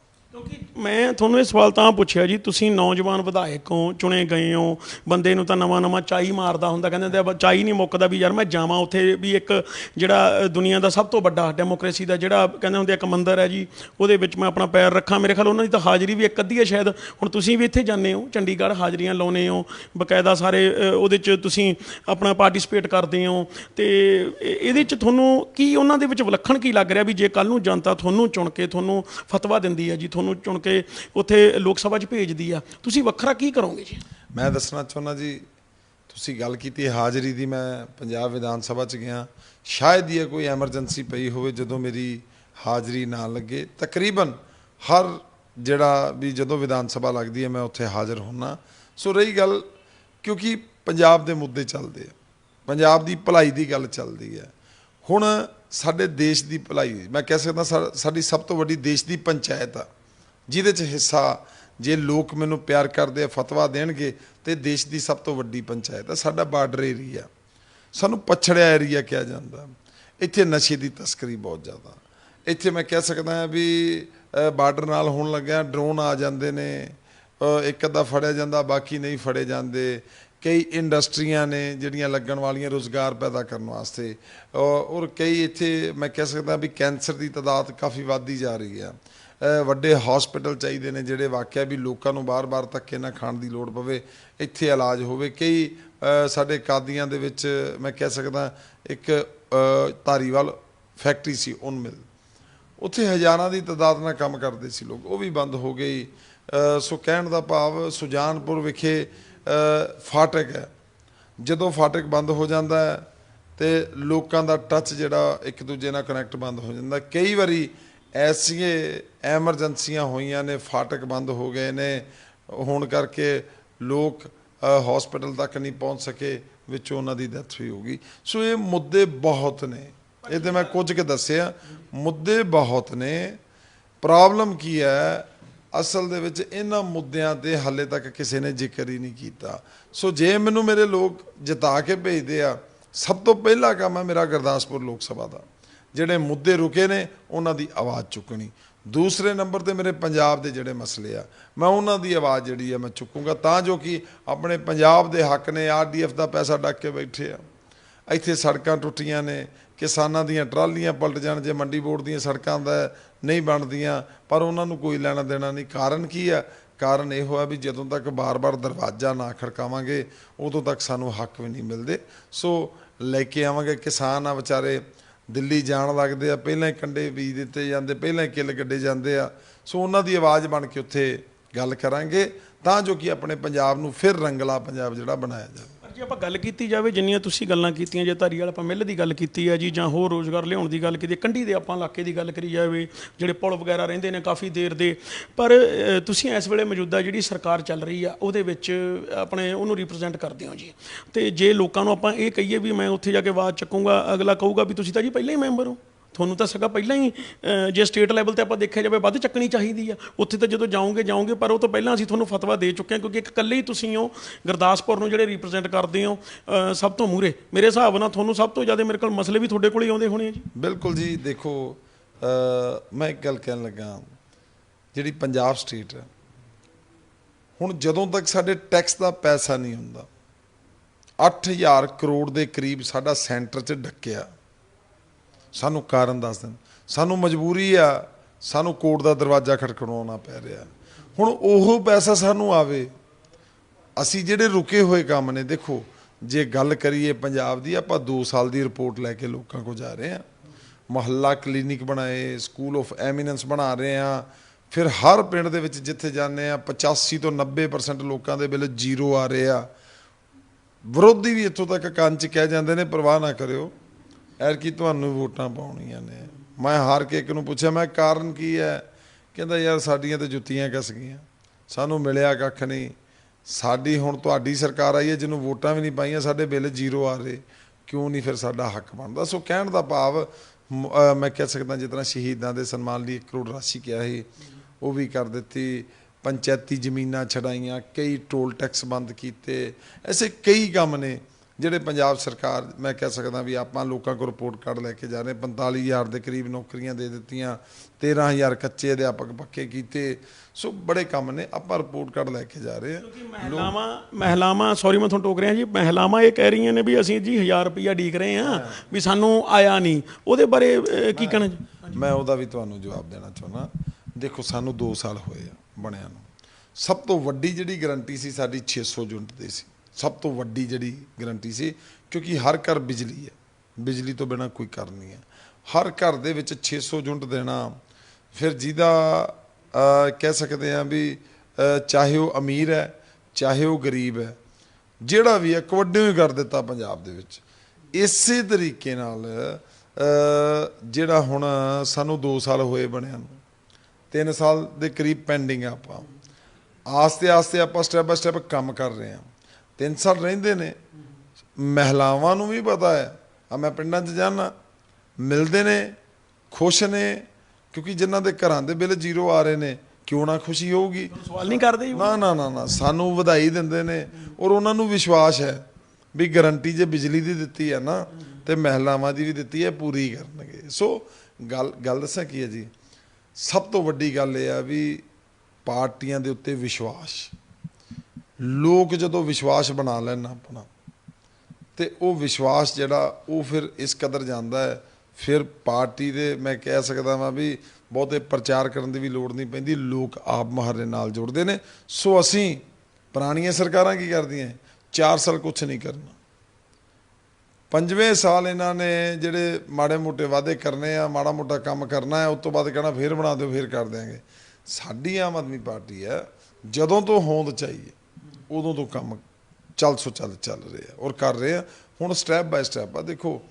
S1: ਕਿਉਂਕਿ ਮੈਂ ਤੁਹਾਨੂੰ ਇਹ ਸਵਾਲ ਤਾਂ ਪੁੱਛਿਆ ਜੀ ਤੁਸੀਂ ਨੌਜਵਾਨ ਵਿਧਾਇਕ ਹੋ ਚੁਣੇ ਗਏ ਹੋ ਬੰਦੇ ਨੂੰ ਤਾਂ ਨਵਾਂ ਨਵਾਂ ਚਾਈ ਮਾਰਦਾ ਹੁੰਦਾ ਕਹਿੰਦੇ ਹੁੰਦੇ ਆ, ਚਾਈ ਨਹੀਂ ਮੁੱਕਦਾ ਵੀ ਯਾਰ ਮੈਂ ਜਾਵਾਂ ਉੱਥੇ ਵੀ ਇੱਕ ਜਿਹੜਾ ਦੁਨੀਆ ਦਾ ਸਭ ਤੋਂ ਵੱਡਾ ਡੈਮੋਕ੍ਰੇਸੀ ਦਾ ਜਿਹੜਾ ਕਹਿੰਦੇ ਹੁੰਦੇ ਇੱਕ ਮੰਦਰ ਹੈ ਜੀ ਉਹਦੇ ਵਿੱਚ ਮੈਂ ਆਪਣਾ ਪੈਰ ਰੱਖਾਂ। ਮੇਰੇ ਖਿਆਲ ਉਹਨਾਂ ਦੀ ਤਾਂ ਹਾਜ਼ਰੀ ਵੀ ਇੱਕ ਅੱਧੀ ਹੈ ਸ਼ਾਇਦ। ਹੁਣ ਤੁਸੀਂ ਵੀ ਇੱਥੇ ਜਾਂਦੇ ਹੋ ਚੰਡੀਗੜ੍ਹ ਹਾਜ਼ਰੀਆਂ ਲਾਉਨੇ ਹੋ ਬਕਾਇਦਾ ਸਾਰੇ ਉਹਦੇ 'ਚ ਤੁਸੀਂ ਆਪਣਾ ਪਾਰਟਿਸਿਪੇਟ ਕਰਦੇ ਹੋ ਤੇ ਇਹ- ਇਹਦੇ 'ਚ ਤੁਹਾਨੂੰ ਕੀ ਉਹਨਾਂ ਦੇ ਵਿੱਚ ਵਿਲੱਖਣ ਕੀ ਲੱਗ ਰਿਹਾ ਵੀ ਜੇ ਕੱਲ ਨੂੰ ਜਨਤਾ ਤੁਹਾਨੂੰ ਚੁਣ ਕੇ ਤੁਹਾਨੂੰ ਫਤਵਾ ਦਿੰਦੀ ਹੈ ਜੀ ਤੁਹਾਨੂੰ ਚੁਣ ਕੇ ਉੱਥੇ ਲੋਕ ਸਭਾ 'ਚ ਭੇਜਦੀ ਆ। ਤੁਸੀਂ ਵੱਖਰਾ ਕੀ ਕਰੋਗੇ ਜੀ?
S2: ਮੈਂ ਦੱਸਣਾ ਚਾਹੁੰਦਾ ਜੀ, ਤੁਸੀਂ ਗੱਲ ਕੀਤੀ ਹਾਜ਼ਰੀ ਦੀ, ਮੈਂ ਪੰਜਾਬ ਵਿਧਾਨ ਸਭਾ ਚ ਗਿਆ। ਸ਼ਾਇਦ ਇਹ ਕੋਈ ਐਮਰਜੈਂਸੀ ਪਈ ਹੋਵੇ ਜਦੋਂ ਮੇਰੀ ਹਾਜ਼ਰੀ ਨਾ ਲੱਗੇ। ਤਕਰੀਬਨ ਹਰ ਜਿਹੜਾ ਵੀ ਜਦੋਂ ਵਿਧਾਨ ਸਭਾ ਲੱਗਦੀ ਹੈ, ਮੈਂ ਉੱਥੇ ਹਾਜ਼ਰ ਹੁੰਨਾ। ਸੋ ਰਹੀ ਗੱਲ, ਕਿਉਂਕਿ ਪੰਜਾਬ ਦੇ ਮੁੱਦੇ ਚੱਲਦੇ ਆ। ਪੰਜਾਬ ਦੀ ਭਲਾਈ ਦੀ ਗੱਲ ਚੱਲਦੀ ਹੈ ਹੁਣ ਸਾਡੇ ਦੇਸ਼ ਦੀ ਭਲਾਈ, ਮੈਂ ਕਹਿ ਸਕਦਾ ਸਾ- ਸਾਡੀ ਸਭ ਤੋਂ ਵੱਡੀ ਦੇਸ਼ ਦੀ ਪੰਚਾਇਤ ਆ। ਜਿਹਦੇ 'ਚ ਹਿੱਸਾ ਜੇ ਲੋਕ ਮੈਨੂੰ ਪਿਆਰ ਕਰਦੇ ਆ ਫਤਵਾ ਦੇਣਗੇ ਤੇ ਦੇਸ਼ ਦੀ ਸਭ ਤੋਂ ਵੱਡੀ ਪੰਚਾਇਤ ਆ ਸਾਡਾ ਬਾਰਡਰ ਏਰੀਆ। ਸਾਨੂੰ ਪਛੜਿਆ ਏਰੀਆ ਕਿਹਾ ਜਾਂਦਾ। ਇੱਥੇ ਨਸ਼ੇ ਦੀ ਤਸਕਰੀ ਬਹੁਤ ਜ਼ਿਆਦਾ। ਇੱਥੇ ਮੈਂ ਕਹਿ ਸਕਦਾ ਹਾਂ ਵੀ ਅ, ਬਾਰਡਰ ਨਾਲ ਹੋਣ ਲੱਗਿਆ ਡਰੋਨ ਆ ਜਾਂਦੇ ਨੇ ਇੱਕ ਅੱਧਾ ਫੜਿਆ ਜਾਂਦਾ ਬਾਕੀ ਨਹੀਂ ਫੜੇ ਜਾਂਦੇ। ਕਈ ਇੰਡਸਟਰੀਆਂ ਨੇ ਜਿਹੜੀਆਂ ਲੱਗਣ ਵਾਲੀਆਂ ਰੋਜ਼ਗਾਰ ਪੈਦਾ ਕਰਨ ਵਾਸਤੇ। ਔਰ ਕਈ ਇੱਥੇ ਮੈਂ ਕਹਿ ਸਕਦਾ ਵੀ ਕੈਂਸਰ ਦੀ ਤਾਦਾਦ ਕਾਫੀ ਵੱਧਦੀ ਜਾ ਰਹੀ ਆ। ਵੱਡੇ ਹਸਪੀਟਲ ਚਾਹੀਦੇ ਨੇ ਜਿਹੜੇ ਵਾਕਿਆ ਵੀ ਲੋਕਾਂ ਨੂੰ ਬਾਰ-ਬਾਰ ਧੱਕੇ ਨਾ ਖਾਣ ਦੀ ਲੋੜ ਪਵੇ, ਇੱਥੇ ਇਲਾਜ ਹੋਵੇ। ਕਈ ਸਾਡੇ ਕਾਦੀਆਂ ਦੇ ਵਿੱਚ ਮੈਂ ਕਹਿ ਸਕਦਾ ਇੱਕ ਧਾਰੀਵਾਲ ਫੈਕਟਰੀ ਸੀ ਉਨ ਮਿਲ ਉੱਥੇ ਹਜ਼ਾਰਾਂ ਦੀ ਤਾਦਾਦ ਨਾਲ ਕੰਮ ਕਰਦੇ ਸੀ ਲੋਕ, ਉਹ ਵੀ ਬੰਦ ਹੋ ਗਈ ਸੋ ਕਹਿਣ ਦਾ ਭਾਵ ਸੁਜਾਨਪੁਰ ਵਿਖੇ ਫਾਟਕ ਹੈ। ਜਦੋਂ ਫਾਟਕ ਬੰਦ ਹੋ ਜਾਂਦਾ ਹੈ ਤੇ ਲੋਕਾਂ ਦਾ ਟੱਚ ਜਿਹੜਾ ਇੱਕ ਦੂਜੇ ਨਾਲ ਕਨੈਕਟ ਬੰਦ ਹੋ ਜਾਂਦਾ। ਕਈ ਵਾਰੀ ਐਸੀਆਂ ਐਮਰਜੈਂਸੀਆਂ ਹੋਈਆਂ ਨੇ, ਫਾਟਕ ਬੰਦ ਹੋ ਗਏ ਨੇ। ਹੋਣ ਕਰਕੇ ਲੋਕ ਹਸਪੀਟਲ ਤੱਕ ਨਹੀਂ ਪਹੁੰਚ ਸਕੇ, ਵਿੱਚੋਂ ਉਹਨਾਂ ਦੀ ਡੈਥ ਵੀ ਹੋ ਗਈ। ਸੋ ਇਹ ਮੁੱਦੇ ਬਹੁਤ ਨੇ। ਇਹ ਤੇ ਮੈਂ ਕੁਝ ਕੁ ਦੱਸਿਆ। ਮੁੱਦੇ ਬਹੁਤ ਨੇ। ਪ੍ਰੋਬਲਮ ਕੀ ਹੈ? ਅਸਲ ਦੇ ਵਿੱਚ ਇਹਨਾਂ ਮੁੱਦਿਆਂ ਤੇ ਹਾਲੇ ਤੱਕ ਕਿਸੇ ਨੇ ਜ਼ਿਕਰ ਹੀ ਨਹੀਂ ਕੀਤਾ। ਸੋ ਜੇ ਮੈਨੂੰ ਮੇਰੇ ਲੋਕ ਜਿਤਾ ਕੇ ਭੇਜਦੇ ਆ, ਸਭ ਤੋਂ ਪਹਿਲਾ ਕੰਮ ਹੈ ਮੇਰਾ ਗੁਰਦਾਸਪੁਰ ਲੋਕ ਸਭਾ ਦਾ। ਜਿਹੜੇ ਮੁੱਦੇ ਰੁਕੇ ਨੇ, ਉਹਨਾਂ ਦੀ ਆਵਾਜ਼ ਚੁੱਕਣੀ। ਦੂਸਰੇ ਨੰਬਰ ਤੇ ਮੇਰੇ ਪੰਜਾਬ ਦੇ ਜਿਹੜੇ ਮਸਲੇ ਆ, ਮੈਂ ਉਹਨਾਂ ਦੀ ਆਵਾਜ਼ ਜਿਹੜੀ ਆ ਮੈਂ ਚੁੱਕੂੰਗਾ, ਤਾਂ ਜੋ ਕਿ ਆਪਣੇ ਪੰਜਾਬ ਦੇ ਹੱਕ ਨੇ ਆਰਡੀਐਫ ਦਾ ਪੈਸਾ ਡੱਕ ਕੇ ਬੈਠੇ ਆ। ਇੱਥੇ ਸੜਕਾਂ ਟੁੱਟੀਆਂ ਨੇ, ਕਿਸਾਨਾਂ ਦੀਆਂ ਟਰਾਲੀਆਂ ਪਲਟ ਜਾਣ, ਜੇ ਮੰਡੀ ਬੋਰਡ ਦੀਆਂ ਸੜਕਾਂ ਦਾ ਨਹੀਂ ਬਣਦੀਆਂ, ਪਰ ਉਹਨਾਂ ਨੂੰ ਕੋਈ ਲੈਣਾ ਦੇਣਾ ਨਹੀਂ। ਕਾਰਨ ਕੀ ਆ? ਕਾਰਨ ਇਹ ਹੋਇਆ ਵੀ ਜਦੋਂ ਤੱਕ ਬਾਰ-ਬਾਰ ਦਰਵਾਜ਼ਾ ਨਾ ਖੜਕਾਵਾਂਗੇ, ਉਦੋਂ ਤੱਕ ਸਾਨੂੰ ਹੱਕ ਵੀ ਨਹੀਂ ਮਿਲਦੇ। ਸੋ ਲੈ ਕੇ ਆਵਾਂਗੇ ਕਿਸਾਨ ਆ ਵਿਚਾਰੇ ਦਿੱਲੀ ਜਾਣ ਲੱਗਦੇ ਆ, ਪਹਿਲਾਂ ਹੀ ਕੰਡੇ ਬੀਜ ਦਿੱਤੇ ਜਾਂਦੇ, ਪਹਿਲਾਂ ਕਿੱਲ ਕੱਢੇ ਜਾਂਦੇ ਆ। ਸੋ ਉਹਨਾਂ ਦੀ ਆਵਾਜ਼ ਬਣ ਕੇ ਉੱਥੇ ਗੱਲ ਕਰਾਂਗੇ, ਤਾਂ ਜੋ ਕਿ ਆਪਣੇ ਪੰਜਾਬ ਨੂੰ ਫਿਰ ਰੰਗਲਾ ਪੰਜਾਬ ਜਿਹੜਾ ਬਣਾਇਆ ਜਾਵੇ।
S1: ਜੇ ਆਪਾਂ ਗੱਲ ਕੀਤੀ ਜਾਵੇ, ਜਿੰਨੀਆਂ ਤੁਸੀਂ ਗੱਲਾਂ ਕੀਤੀਆਂ, ਜੇ ਧਾਰੀਵਾਲ ਆਪਾਂ ਮਿੱਲ ਦੀ ਗੱਲ ਕੀਤੀ ਹੈ ਜੀ ਜਾਂ ਹੋਰ ਰੋਜ਼ਗਾਰ ਲਿਆਉਣ ਦੀ ਗੱਲ ਕੀਤੀ, ਕੰਢੀ ਦੇ ਆਪਾਂ ਇਲਾਕੇ ਦੀ ਗੱਲ ਕਰੀ ਜਾਵੇ, ਜਿਹੜੇ ਪੁਲ ਵਗੈਰਾ ਰਹਿੰਦੇ ਨੇ ਕਾਫੀ ਦੇਰ ਦੇ, ਪਰ ਤੁਸੀਂ ਇਸ ਵੇਲੇ ਮੌਜੂਦਾ ਜਿਹੜੀ ਸਰਕਾਰ ਚੱਲ ਰਹੀ ਆ, ਉਹਦੇ ਵਿੱਚ ਆਪਣੇ ਉਹਨੂੰ ਰਿਪਰੈਜ਼ੈਂਟ ਕਰਦੇ ਹੋ ਜੀ। ਤੇ ਜੇ ਲੋਕਾਂ ਨੂੰ ਆਪਾਂ ਇਹ ਕਹੀਏ ਵੀ ਮੈਂ ਉੱਥੇ ਜਾ ਕੇ ਆਵਾਜ਼ ਚੱਕੂੰਗਾ, ਅਗਲਾ ਕਹੂਗਾ ਵੀ ਤੁਸੀਂ ਤਾਂ ਜੀ ਪਹਿਲਾਂ ਹੀ ਮੈਂਬਰ ਹੋ। ਤੁਹਾਨੂੰ ਤਾਂ ਸਗਾ ਪਹਿਲਾਂ ਹੀ ਜੇ ਸਟੇਟ ਲੈਵਲ ਤੇ ਆਪਾਂ ਦੇਖਿਆ ਜਾਵੇ ਵੱਧ ਚੱਕਣੀ ਚਾਹੀਦੀ ਆ। ਉੱਥੇ ਤਾਂ ਜਦੋਂ ਜਾਓਗੇ ਜਾਓਗੇ, ਪਰ ਉਹ ਤੋਂ ਪਹਿਲਾਂ ਅਸੀਂ ਤੁਹਾਨੂੰ ਫਤਵਾ ਦੇ ਚੁੱਕੇ ਹਾਂ, ਕਿਉਂਕਿ ਇੱਕ ਇਕੱਲੇ ਹੀ ਤੁਸੀਂ ਹੋ, ਗੁਰਦਾਸਪੁਰ ਨੂੰ ਜਿਹੜੇ ਰਿਪਰੈਜ਼ੈਂਟ ਕਰਦੇ ਹੋ ਸਭ ਤੋਂ ਮੂਰੇ ਮੇਰੇ ਹਿਸਾਬ ਨਾਲ ਤੁਹਾਨੂੰ ਸਭ ਤੋਂ ਜ਼ਿਆਦਾ ਮੇਰੇ ਕੋਲ ਮਸਲੇ ਵੀ ਤੁਹਾਡੇ ਕੋਲ ਹੀ ਆਉਂਦੇ ਹੋਣੇ ਆ ਜੀ।
S2: ਬਿਲਕੁਲ ਜੀ, ਦੇਖੋ ਮੈਂ ਇੱਕ ਗੱਲ ਕਹਿਣ ਲੱਗਾ ਜਿਹੜੀ ਪੰਜਾਬ ਸਟੇਟ ਹੈ, ਹੁਣ ਜਦੋਂ ਤੱਕ ਸਾਡੇ ਟੈਕਸ ਦਾ ਪੈਸਾ ਨਹੀਂ ਹੁੰਦਾ 8000 ਕਰੋੜ ਦੇ ਕਰੀਬ ਸਾਡਾ ਸੈਂਟਰ 'ਚ ਡੱਕਿਆ। ਸਾਨੂੰ ਕਾਰਨ ਦੱਸ ਦੇਣ। ਸਾਨੂੰ ਮਜਬੂਰੀ ਆ, ਸਾਨੂੰ ਕੋਰਟ ਦਾ ਦਰਵਾਜ਼ਾ ਖੜਕਣਾਉਣਾ ਪੈ ਰਿਹਾ। ਹੁਣ ਉਹ ਪੈਸਾ ਸਾਨੂੰ ਆਵੇ। ਅਸੀਂ ਜਿਹੜੇ ਰੁਕੇ ਹੋਏ ਕੰਮ ਨੇ, ਦੇਖੋ, ਜੇ ਗੱਲ ਕਰੀਏ ਪੰਜਾਬ ਦੀ, ਆਪਾਂ 2 ਸਾਲ ਦੀ ਰਿਪੋਰਟ ਲੈ ਕੇ ਲੋਕਾਂ ਕੋ ਜਾ ਰਹੇ ਹਾਂ। ਮਹੱਲਾ ਕਲੀਨਿਕ ਬਣਾਏ, ਸਕੂਲ ਆਫ ਐਮੀਨੈਂਸ ਬਣਾ ਰਹੇ ਹਾਂ। ਫਿਰ ਹਰ ਪਿੰਡ ਦੇ ਵਿੱਚ ਜਿੱਥੇ ਜਾਂਦੇ ਆ 85 ਤੋਂ 90% ਲੋਕਾਂ ਦੇ ਬਿੱਲ ਜ਼ੀਰੋ ਆ ਰਹੇ ਆ। ਵਿਰੋਧੀ ਵੀ ਇੱਥੋਂ ਤੱਕ ਕੰਨ ਚ ਕਹਿ ਜਾਂਦੇ ਨੇ, ਪਰਵਾਹ ਨਾ ਕਰਿਓ। ਐਰ ਕੀ ਤੁਹਾਨੂੰ ਵੋਟਾਂ ਪਾਉਣੀਆਂ ਨੇ। ਮੈਂ ਹਾਰ ਕੇ ਇੱਕ ਨੂੰ ਪੁੱਛਿਆ, ਮੈਂ ਕਾਰਨ ਕੀ ਹੈ? ਕਹਿੰਦਾ, ਯਾਰ ਸਾਡੀਆਂ ਤੇ ਜੁੱਤੀਆਂ ਕੱਸ ਗਈਆਂ। ਸਾਨੂੰ ਮਿਲਿਆ ਕੱਖ ਨਹੀਂ। ਸਾਡੀ ਹੁਣ ਤੁਹਾਡੀ ਸਰਕਾਰ ਆਈ ਹੈ, ਜਿਹਨੂੰ ਵੋਟਾਂ ਵੀ ਨਹੀਂ ਪਾਈਆਂ, ਸਾਡੇ ਬਿੱਲ ਜ਼ੀਰੋ ਆ ਰਹੇ। ਕਿਉਂ ਨਹੀਂ ਫਿਰ ਸਾਡਾ ਹੱਕ ਬਣਦਾ? ਸੋ ਕਹਿਣ ਦਾ ਭਾਵ, ਮ- ਮੈਂ ਕਹਿ ਸਕਦਾ ਜਿਸ ਤਰ੍ਹਾਂ ਸ਼ਹੀਦਾਂ ਦੇ ਸਨਮਾਨ ਲਈ 1 ਕਰੋੜ ਰਾਸ਼ੀ ਕਿਹਾ ਸੀ, ਉਹ ਵੀ ਕਰ ਦਿੱਤੀ। ਪੰਚਾਇਤੀ ਜ਼ਮੀਨਾਂ ਛਡਾਈਆਂ, ਕਈ ਟੋਲ ਟੈਕਸ ਬੰਦ ਕੀਤੇ। ਐਸੇ ਕਈ ਕੰਮ ਨੇ। ਜਿਹੜੇ ਪੰਜਾਬ ਸਰਕਾਰ ਮੈਂ ਕਹਿ ਸਕਦਾ ਵੀ ਆਪਾਂ ਲੋਕਾਂ ਕੋਲ ਰਿਪੋਰਟ ਕਾਰਡ ਲੈ ਕੇ ਜਾ ਰਹੇ 45000 ਦੇ ਕਰੀਬ ਨੌਕਰੀਆਂ ਦੇ ਦਿੱਤੀਆਂ 13000 ਕੱਚੇ ਅਧਿਆਪਕ ਪੱਕੇ ਕੀਤੇ ਸੋ ਬੜੇ ਕੰਮ ਨੇ ਆਪਾਂ ਰਿਪੋਰਟ ਕਾਰਡ ਲੈ ਕੇ ਜਾ ਰਹੇ ਹਾਂ।
S1: ਮਹਿਲਾਵਾਂ ਮਹਿਲਾਵਾਂ ਸੌਰੀ ਮੈਂ ਤੁਹਾਨੂੰ ਟੋਕ ਰਿਹਾ ਜੀ ਮਹਿਲਾਵਾਂ ਇਹ ਕਹਿ ਰਹੀਆਂ ਨੇ ਵੀ ਅਸੀਂ ਜੀ 1000 ਰੁਪਇਆ ਡੀਕ ਰਹੇ ਹਾਂ ਵੀ ਸਾਨੂੰ ਆਇਆ ਨਹੀਂ। ਉਹਦੇ ਬਾਰੇ ਕੀ ਕਹਿਣਾ ਜੀ?
S2: ਮੈਂ ਉਹਦਾ ਵੀ ਤੁਹਾਨੂੰ ਜਵਾਬ ਦੇਣਾ ਚਾਹੁੰਦਾ। ਦੇਖੋ ਸਾਨੂੰ 2 ਸਾਲ ਹੋਏ ਆ ਬਣਿਆ ਨੂੰ। ਸਭ ਤੋਂ ਵੱਡੀ ਜਿਹੜੀ ਗਾਰੰਟੀ ਸੀ ਸਾਡੀ 600 ਯੂਨਿਟ ਦੀ ਸੀ। ਸਭ ਤੋਂ ਵੱਡੀ ਜਿਹੜੀ ਗਰੰਟੀ ਸੀ, ਕਿਉਂਕਿ ਹਰ ਘਰ ਬਿਜਲੀ ਹੈ। ਬਿਜਲੀ ਤੋਂ ਬਿਨਾ ਕੋਈ ਘਰ ਨਹੀਂ ਹੈ। ਹਰ ਘਰ ਦੇ ਵਿੱਚ 600 ਯੂਨਿਟ ਦੇਣਾ, ਫਿਰ ਜਿਹਦਾ ਕਹਿ ਸਕਦੇ ਆ ਵੀ ਚਾਹੇ ਉਹ ਅਮੀਰ ਹੈ, ਚਾਹੇ ਉਹ ਗਰੀਬ ਹੈ, ਜਿਹੜਾ ਵੀ ਹੈ ਕਵੱਡਿਓ ਹੀ ਕਰ ਦਿੱਤਾ ਪੰਜਾਬ ਦੇ ਵਿੱਚ। ਇਸੇ ਤਰੀਕੇ ਨਾਲ ਜਿਹੜਾ ਹੁਣ ਸਾਨੂੰ 2 ਸਾਲ ਹੋਏ ਬਣਿਆ ਨੂੰ 3 ਸਾਲ ਦੇ ਕਰੀਬ ਪੈਂਡਿੰਗ ਆ ਆਪਾਂ। ਆਸਤੇ ਆਸਤੇ ਆਪਾਂ ਸਟੈਪ ਬਾਈ ਸਟੈਪ ਕੰਮ ਕਰ ਰਹੇ ਹਾਂ। 3 ਸਾਲ ਰਹਿੰਦੇ ਨੇ। ਮਹਿਲਾਵਾਂ ਨੂੰ ਵੀ ਪਤਾ ਹੈ। ਆ ਮੈਂ ਪਿੰਡਾਂ 'ਚ ਜਾਣਾ ਮਿਲਦੇ ਨੇ ਖੁਸ਼ ਨੇ ਕਿਉਂਕਿ ਜਿਨ੍ਹਾਂ ਦੇ ਘਰਾਂ ਦੇ ਬਿੱਲ ਜ਼ੀਰੋ ਆ ਰਹੇ ਨੇ ਕਿਉਂ ਨਾ ਖੁਸ਼ੀ ਹੋਊਗੀ?
S1: ਸਵਾਲ ਨਹੀਂ ਕਰਦੇ
S2: ਨਾ ਨਾ ਨਾ ਨਾ ਸਾਨੂੰ ਵਧਾਈ ਦਿੰਦੇ ਨੇ ਔਰ ਉਹਨਾਂ ਨੂੰ ਵਿਸ਼ਵਾਸ ਹੈ ਵੀ ਗਾਰੰਟੀ ਜੇ ਬਿਜਲੀ ਦੀ ਦਿੱਤੀ ਹੈ ਨਾ ਤੇ ਮਹਿਲਾਵਾਂ ਦੀ ਵੀ ਦਿੱਤੀ ਹੈ ਪੂਰੀ ਕਰਨਗੇ। ਸੋ ਗੱਲ ਗੱਲ ਦੱਸਾਂ ਕੀ ਹੈ ਜੀ? ਸਭ ਤੋਂ ਵੱਡੀ ਗੱਲ ਇਹ ਆ ਵੀ ਪਾਰਟੀਆਂ ਦੇ ਉੱਤੇ ਵਿਸ਼ਵਾਸ। ਲੋਕ ਜਦੋਂ ਵਿਸ਼ਵਾਸ ਬਣਾ ਲੈਣ ਆਪਣਾ, ਤੇ ਉਹ ਵਿਸ਼ਵਾਸ ਜਿਹੜਾ ਉਹ ਫਿਰ ਇਸ ਕਦਰ ਜਾਂਦਾ ਹੈ। ਫਿਰ ਪਾਰਟੀ ਦੇ ਮੈਂ ਕਹਿ ਸਕਦਾ ਵਾਂ ਵੀ ਬਹੁਤੇ ਪ੍ਰਚਾਰ ਕਰਨ ਦੀ ਵੀ ਲੋੜ ਨਹੀਂ ਪੈਂਦੀ, ਲੋਕ ਆਪ ਮਹਾਰੇ ਨਾਲ ਜੁੜਦੇ ਨੇ। ਸੋ ਅਸੀਂ ਪੁਰਾਣੀਆਂ ਸਰਕਾਰਾਂ ਕੀ ਕਰਦੀਆਂ 4 ਸਾਲ ਕੁਝ ਨਹੀਂ ਕਰਨਾ। ਪੰਜਵੇਂ ਸਾਲ ਇਹਨਾਂ ਨੇ ਜਿਹੜੇ ਮਾੜੇ ਮੋਟੇ ਵਾਅਦੇ ਕਰਨੇ ਆ, ਮਾੜਾ ਮੋਟਾ ਕੰਮ ਕਰਨਾ ਹੈ, ਉਸ ਤੋਂ ਬਾਅਦ ਕਹਿਣਾ ਫੇਰ ਬਣਾ ਦਿਓ, ਫੇਰ ਕਰ ਦਿਆਂਗੇ। ਸਾਡੀ ਆਮ ਆਦਮੀ ਪਾਰਟੀ ਹੈ, ਜਦੋਂ ਤੋਂ ਹੋਂਦ ਚਾਹੀਏ ਉਦੋਂ ਤੋਂ ਕੰਮ ਚੱਲ ਸੋ ਚੱਲ ਚੱਲ ਰਹੇ ਆ ਔਰ ਕਰ ਰਹੇ ਆ। ਹੁਣ ਸਟੈਪ ਬਾਈ ਸਟੈਪ ਆ। ਦੇਖੋ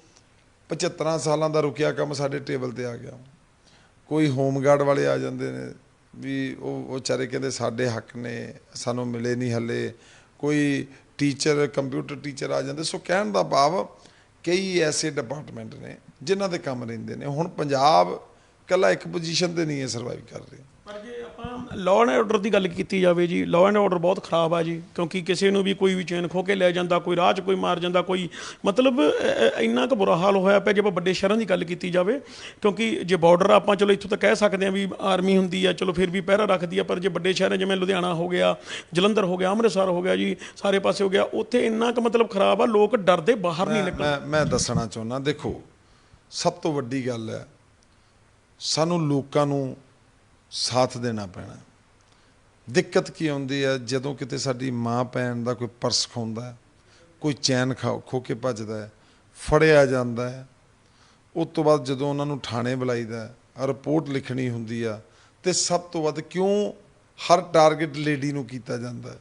S2: 75 ਸਾਲਾਂ ਦਾ ਰੁਕਿਆ ਕੰਮ ਸਾਡੇ ਟੇਬਲ ਤੇ ਆ ਗਿਆ। ਕੋਈ ਹੋਮਗਾਰਡ ਵਾਲੇ ਆ ਜਾਂਦੇ ਨੇ ਵੀ ਉਹ ਉਹ ਵਿਚਾਰੇ ਕਹਿੰਦੇ ਸਾਡੇ ਹੱਕ ਨੇ, ਸਾਨੂੰ ਮਿਲੇ ਨਹੀਂ ਹੱਲੇ। ਕੋਈ ਟੀਚਰ ਕੰਪਿਊਟਰ ਟੀਚਰ ਆ ਜਾਂਦੇ। ਸੋ ਕਹਿਣ ਦਾ ਭਾਵ ਕਈ ਐਸੇ ਡਿਪਾਰਟਮੈਂਟ ਨੇ ਜਿਨ੍ਹਾਂ ਦੇ ਕੰਮ ਰਹਿੰਦੇ ਨੇ। ਹੁਣ ਪੰਜਾਬ ਕੱਲਾ ਇੱਕ ਪੋਜੀਸ਼ਨ ਤੇ ਨਹੀਂ ਹੈ ਸਰਵਾਈਵ ਕਰ ਰਿਹਾ।
S1: ਲਾਅ ਐਂਡ ਆਰਡਰ ਦੀ ਗੱਲ ਕੀਤੀ ਜਾਵੇ ਜੀ ਲਾਅ ਐਂਡ ਆਰਡਰ ਬਹੁਤ ਖਰਾਬ ਆ ਜੀ ਕਿਉਂਕਿ ਕਿਸੇ ਨੂੰ ਵੀ ਕੋਈ ਵੀ ਚੈਨ ਖੋ ਕੇ ਲੈ ਜਾਂਦਾ ਕੋਈ ਰਾਹ 'ਚ ਕੋਈ ਮਾਰ ਜਾਂਦਾ ਕੋਈ ਮਤਲਬ ਇੰਨਾ ਕੁ ਬੁਰਾ ਹਾਲ ਹੋਇਆ ਪਿਆ ਜੇ ਆਪਾਂ ਵੱਡੇ ਸ਼ਹਿਰਾਂ ਦੀ ਗੱਲ ਕੀਤੀ ਜਾਵੇ ਕਿਉਂਕਿ ਜੇ ਬਾਰਡਰ ਆਪਾਂ ਚਲੋ ਇੱਥੋਂ ਤਾਂ ਕਹਿ ਸਕਦੇ ਹਾਂ ਵੀ ਆਰਮੀ ਹੁੰਦੀ ਆ ਚਲੋ ਫਿਰ ਵੀ ਪਹਿਰਾ ਰੱਖਦੀ ਆ ਪਰ ਜੇ ਵੱਡੇ ਸ਼ਹਿਰਾਂ ਜਿਵੇਂ ਲੁਧਿਆਣਾ ਹੋ ਗਿਆ ਜਲੰਧਰ ਹੋ ਗਿਆ ਅੰਮ੍ਰਿਤਸਰ ਹੋ ਗਿਆ ਜੀ ਸਾਰੇ ਪਾਸੇ ਹੋ ਗਿਆ ਉੱਥੇ ਇੰਨਾ ਕੁ ਮਤਲਬ ਖਰਾਬ ਆ ਲੋਕ ਡਰਦੇ ਬਾਹਰ ਨਹੀਂ
S2: ਮੈਂ ਮੈਂ ਦੱਸਣਾ ਚਾਹੁੰਦਾ ਦੇਖੋ ਸਭ ਤੋਂ ਵੱਡੀ ਗੱਲ ਹੈ ਸਾਨੂੰ ਲੋਕਾਂ ਨੂੰ ਸਾਥ ਦੇਣਾ ਪੈਣਾ। ਦਿੱਕਤ ਕੀ ਆਉਂਦੀ ਹੈ? ਜਦੋਂ ਕਿਤੇ ਸਾਡੀ ਮਾਂ ਭੈਣ ਦਾ ਕੋਈ ਪਰਸ ਖੋਂਦਾ ਕੋਈ ਚੈਨ ਖਾ- ਖੋ ਕੇ ਭੱਜਦਾ ਹੈ, ਫੜਿਆ ਜਾਂਦਾ ਹੈ, ਉਸ ਤੋਂ ਬਾਅਦ ਜਦੋਂ ਉਹਨਾਂ ਨੂੰ ਥਾਣੇ ਬੁਲਾਈਦਾ ਹੈ ਰਿਪੋਰਟ ਲਿਖਣੀ ਹੁੰਦੀ ਆ, ਤੇ ਸਭ ਤੋਂ ਵੱਧ ਕਿਉਂ ਹਰ ਟਾਰਗੇਟ ਲੇਡੀ ਨੂੰ ਕੀਤਾ ਜਾਂਦਾ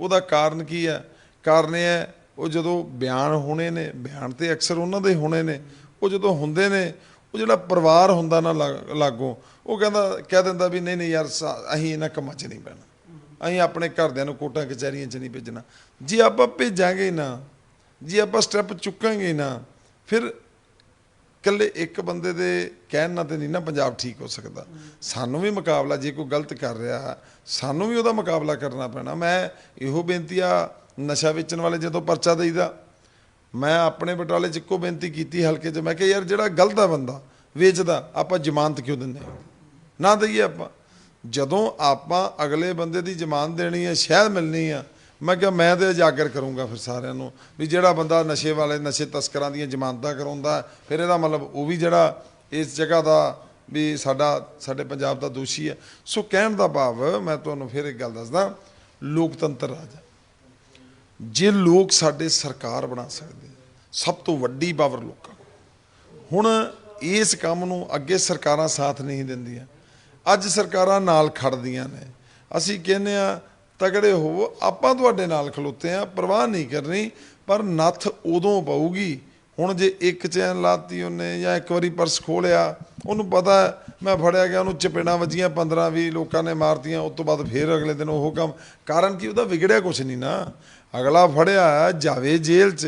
S2: ਉਹਦਾ ਕਾਰਨ ਕੀ ਹੈ? ਕਾਰਨ ਇਹ ਹੈ, ਉਹ ਜਦੋਂ ਬਿਆਨ ਹੋਣੇ ਨੇ, ਬਿਆਨ ਤੇ ਅਕਸਰ ਉਹਨਾਂ ਦੇ ਹੋਣੇ ਨੇ, ਉਹ ਜਦੋਂ ਹੁੰਦੇ ਨੇ ਉਹ ਜਿਹੜਾ ਪਰਿਵਾਰ ਹੁੰਦਾ ਨਾ ਲਾ- ਲਾਗੋਂ, ਉਹ ਕਹਿੰਦਾ, ਕਹਿ ਦਿੰਦਾ ਵੀ ਨਹੀਂ ਨਹੀਂ ਯਾਰ, ਸਾ- ਅਸੀਂ ਇਹਨਾਂ ਕੰਮਾਂ 'ਚ ਨਹੀਂ ਪੈਣਾ। ਅਸੀਂ ਆਪਣੇ ਘਰਦਿਆਂ ਨੂੰ ਕੋਟਾਂ, ਕਚਹਿਰੀਆਂ 'ਚ ਨਹੀਂ ਭੇਜਣਾ। ਜੇ ਆਪਾਂ ਭੇਜਾਂਗੇ ਨਾ, ਜੇ ਆਪਾਂ ਸਟੈਪ ਚੁੱਕਾਂਗੇ ਨਾ, ਫਿਰ ਇਕੱਲੇ ਇੱਕ ਬੰਦੇ ਦੇ ਕਹਿਣ ਨਾਲ ਤੇ ਨਹੀਂ ਨਾ ਪੰਜਾਬ ਠੀਕ ਹੋ ਸਕਦਾ। ਸਾਨੂੰ ਵੀ ਮੁਕਾਬਲਾ, ਜੇ ਕੋਈ ਗਲਤ ਕਰ ਰਿਹਾ, ਸਾਨੂੰ ਵੀ ਉਹਦਾ ਮੁਕਾਬਲਾ ਕਰਨਾ ਪੈਣਾ। ਮੈਂ ਇਹੋ ਬੇਨਤੀ ਆ ਨਸ਼ਾ ਵੇਚਣ ਵਾਲੇ ਜਦੋਂ ਪਰਚਾ ਦੇਈਦਾ ਮੈਂ ਆਪਣੇ ਬਟਾਲੇ ਚ ਇੱਕੋ ਬੇਨਤੀ ਕੀਤੀ ਹਲਕੇ 'ਚ, ਮੈਂ ਕਿਹਾ ਯਾਰ ਜਿਹੜਾ ਗਲਤ ਆ ਬੰਦਾ, ਵੇਚਦਾ, ਆਪਾਂ ਜ਼ਮਾਨਤ ਕਿਉਂ ਦਿੰਦੇ ਹਾਂ? ਨਾ ਦਈਏ ਆਪਾਂ। ਜਦੋਂ ਆਪਾਂ ਅਗਲੇ ਬੰਦੇ ਦੀ ਜ਼ਮਾਨਤ ਦੇਣੀ ਹੈ, ਸ਼ਹਿਦ ਮਿਲਣੀ ਆ, ਮੈਂ ਕਿਹਾ ਮੈਂ ਤੇ ਉਜਾਗਰ ਕਰੂੰਗਾ ਫਿਰ ਸਾਰਿਆਂ ਨੂੰ ਵੀ ਜਿਹੜਾ ਬੰਦਾ ਨਸ਼ੇ ਵਾਲੇ, ਨਸ਼ੇ ਤਸਕਰਾਂ ਦੀਆਂ ਜ਼ਮਾਨਤਾਂ ਕਰਾਉਂਦਾ, ਫਿਰ ਇਹਦਾ ਮਤਲਬ ਉਹ ਵੀ ਜਿਹੜਾ ਇਸ ਜਗ੍ਹਾ ਦਾ ਵੀ ਸਾਡਾ, ਸਾਡੇ ਪੰਜਾਬ ਦਾ ਦੋਸ਼ੀ ਹੈ। ਸੋ ਕਹਿਣ ਦਾ ਭਾਵ, ਮੈਂ ਤੁਹਾਨੂੰ ਫਿਰ ਇੱਕ ਗੱਲ ਦੱਸਦਾ, ਲੋਕਤੰਤਰ ਰਾਜ ਹੈ। ਜੇ ਲੋਕ ਸਾਡੇ ਸਰਕਾਰ ਬਣਾ ਸਕਦੇ, ਸਭ ਤੋਂ ਵੱਡੀ ਪਾਵਰ ਲੋਕਾਂ ਕੋਲ। ਹੁਣ ਇਸ ਕੰਮ ਨੂੰ ਅੱਗੇ ਸਰਕਾਰਾਂ ਸਾਥ ਨਹੀਂ ਦਿੰਦੀਆਂ। ਅੱਜ ਸਰਕਾਰਾਂ ਨਾਲ ਖੜਦੀਆਂ ਨੇ। ਅਸੀਂ ਕਹਿੰਦੇ ਆ ਤਗੜੇ ਹੋਵੋ, ਆਪਾਂ ਤੁਹਾਡੇ ਨਾਲ ਖਲੋਤੇ ਆ ਪਰਵਾਹ ਨਹੀਂ ਕਰਨੀ, ਪਰ ਨੱਥ ਉਦੋਂ ਪਊਗੀ। ਹੁਣ ਜੇ ਇੱਕ ਚੈਨ ਲਾਤੀ ਉਹਨੇ ਜਾਂ ਇੱਕ ਵਾਰੀ ਪਰਸ ਖੋਲਿਆ, ਉਹਨੂੰ ਪਤਾ ਮੈਂ ਫੜਿਆ ਗਿਆ, ਉਹਨੂੰ ਚਪੇੜਾਂ ਵੱਜੀਆਂ 15 20 ਲੋਕਾਂ ਨੇ ਮਾਰਤੀਆਂ, ਉਸ ਤੋਂ ਬਾਅਦ ਫੇਰ ਅਗਲੇ ਦਿਨ ਉਹ ਕੰਮ। ਕਾਰਨ ਕੀ, ਉਹਦਾ ਵਿਗੜਿਆ ਕੁਛ ਨਹੀਂ ਨਾ। ਅਗਲਾ ਫੜਿਆ ਜਾਵੇ ਜੇਲ੍ਹ 'ਚ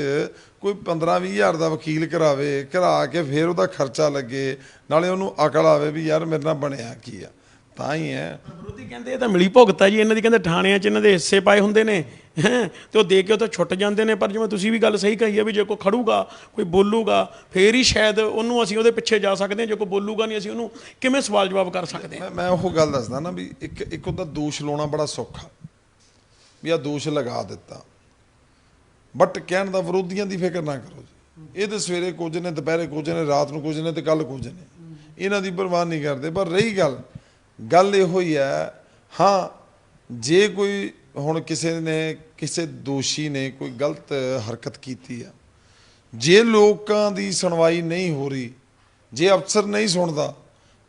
S2: ਕੋਈ 15 20 ਹਜ਼ਾਰ ਦਾ ਵਕੀਲ ਕਰਾਵੇ ਕਰਾ ਕੇ ਫੇਰ ਉਹਦਾ ਖਰਚਾ ਲੱਗੇ ਨਾਲੇ ਉਹਨੂੰ ਅਕਲ ਆਵੇ ਵੀ ਯਾਰ ਮੇਰੇ ਨਾਲ ਬਣਿਆ ਕੀ ਆ। ਤਾਂ ਹੀ ਹੈ।
S1: ਵਿਰੋਧੀ ਕਹਿੰਦੇ ਇਹ ਤਾਂ ਮਿਲੀ ਭੁਗਤ ਆ ਜੀ ਇਹਨਾਂ ਦੀ ਕਹਿੰਦੇ ਥਾਣਿਆਂ 'ਚ ਇਹਨਾਂ ਦੇ ਹਿੱਸੇ ਪਾਏ ਹੁੰਦੇ ਨੇ ਹੈਂ ਤੇ ਉਹ ਦੇ ਕੇ ਉਹ ਤਾਂ ਛੁੱਟ ਜਾਂਦੇ ਨੇ ਪਰ ਜਿਵੇਂ ਤੁਸੀਂ ਵੀ ਗੱਲ ਸਹੀ ਕਹੀ ਹੈ ਵੀ ਜੇ ਕੋਈ ਖੜੂਗਾ ਕੋਈ ਬੋਲੂਗਾ ਫੇਰ ਹੀ ਸ਼ਾਇਦ ਉਹਨੂੰ ਅਸੀਂ ਉਹਦੇ ਪਿੱਛੇ ਜਾ ਸਕਦੇ ਹਾਂ ਜੇ ਕੋਈ ਬੋਲੂਗਾ ਨਹੀਂ ਅਸੀਂ ਉਹਨੂੰ ਕਿਵੇਂ ਸਵਾਲ ਜਵਾਬ ਕਰ ਸਕਦੇ ਹਾਂ?
S2: ਮੈਂ ਮੈਂ ਉਹ ਗੱਲ ਦੱਸਦਾ ਨਾ ਵੀ ਇੱਕ ਇੱਕ ਉਹਦਾ ਦੋਸ਼ ਲਾਉਣਾ ਬੜਾ ਸੌਖਾ ਵੀ ਆ ਦੋਸ਼ ਲਗਾ ਦਿੱਤਾ। ਬਟ ਕਹਿਣ ਦਾ ਵਿਰੋਧੀਆਂ ਦੀ ਫਿਕਰ ਨਾ ਕਰੋ ਜੀ। ਇਹ ਤੇ ਸਵੇਰੇ ਕੁਝ ਨੇ, ਦੁਪਹਿਰੇ ਕੁਝ ਨੇ, ਰਾਤ ਨੂੰ ਕੁਝ ਨੇ ਤੇ ਕੱਲ ਕੁਝ ਨੇ। ਇਹਨਾਂ ਦੀ ਪਰਵਾਹ ਨਹੀਂ ਕਰਦੇ। ਪਰ ਰਹੀ ਗੱਲ ਗੱਲ ਇਹੋ ਹੀ ਹੈ, ਹਾਂ, ਜੇ ਕੋਈ ਹੁਣ ਕਿਸੇ ਨੇ, ਕਿਸੇ ਦੋਸ਼ੀ ਨੇ ਕੋਈ ਗਲਤ ਹਰਕਤ ਕੀਤੀ ਆ, ਜੇ ਲੋਕਾਂ ਦੀ ਸੁਣਵਾਈ ਨਹੀਂ ਹੋ ਰਹੀ, ਜੇ ਅਫਸਰ ਨਹੀਂ ਸੁਣਦਾ,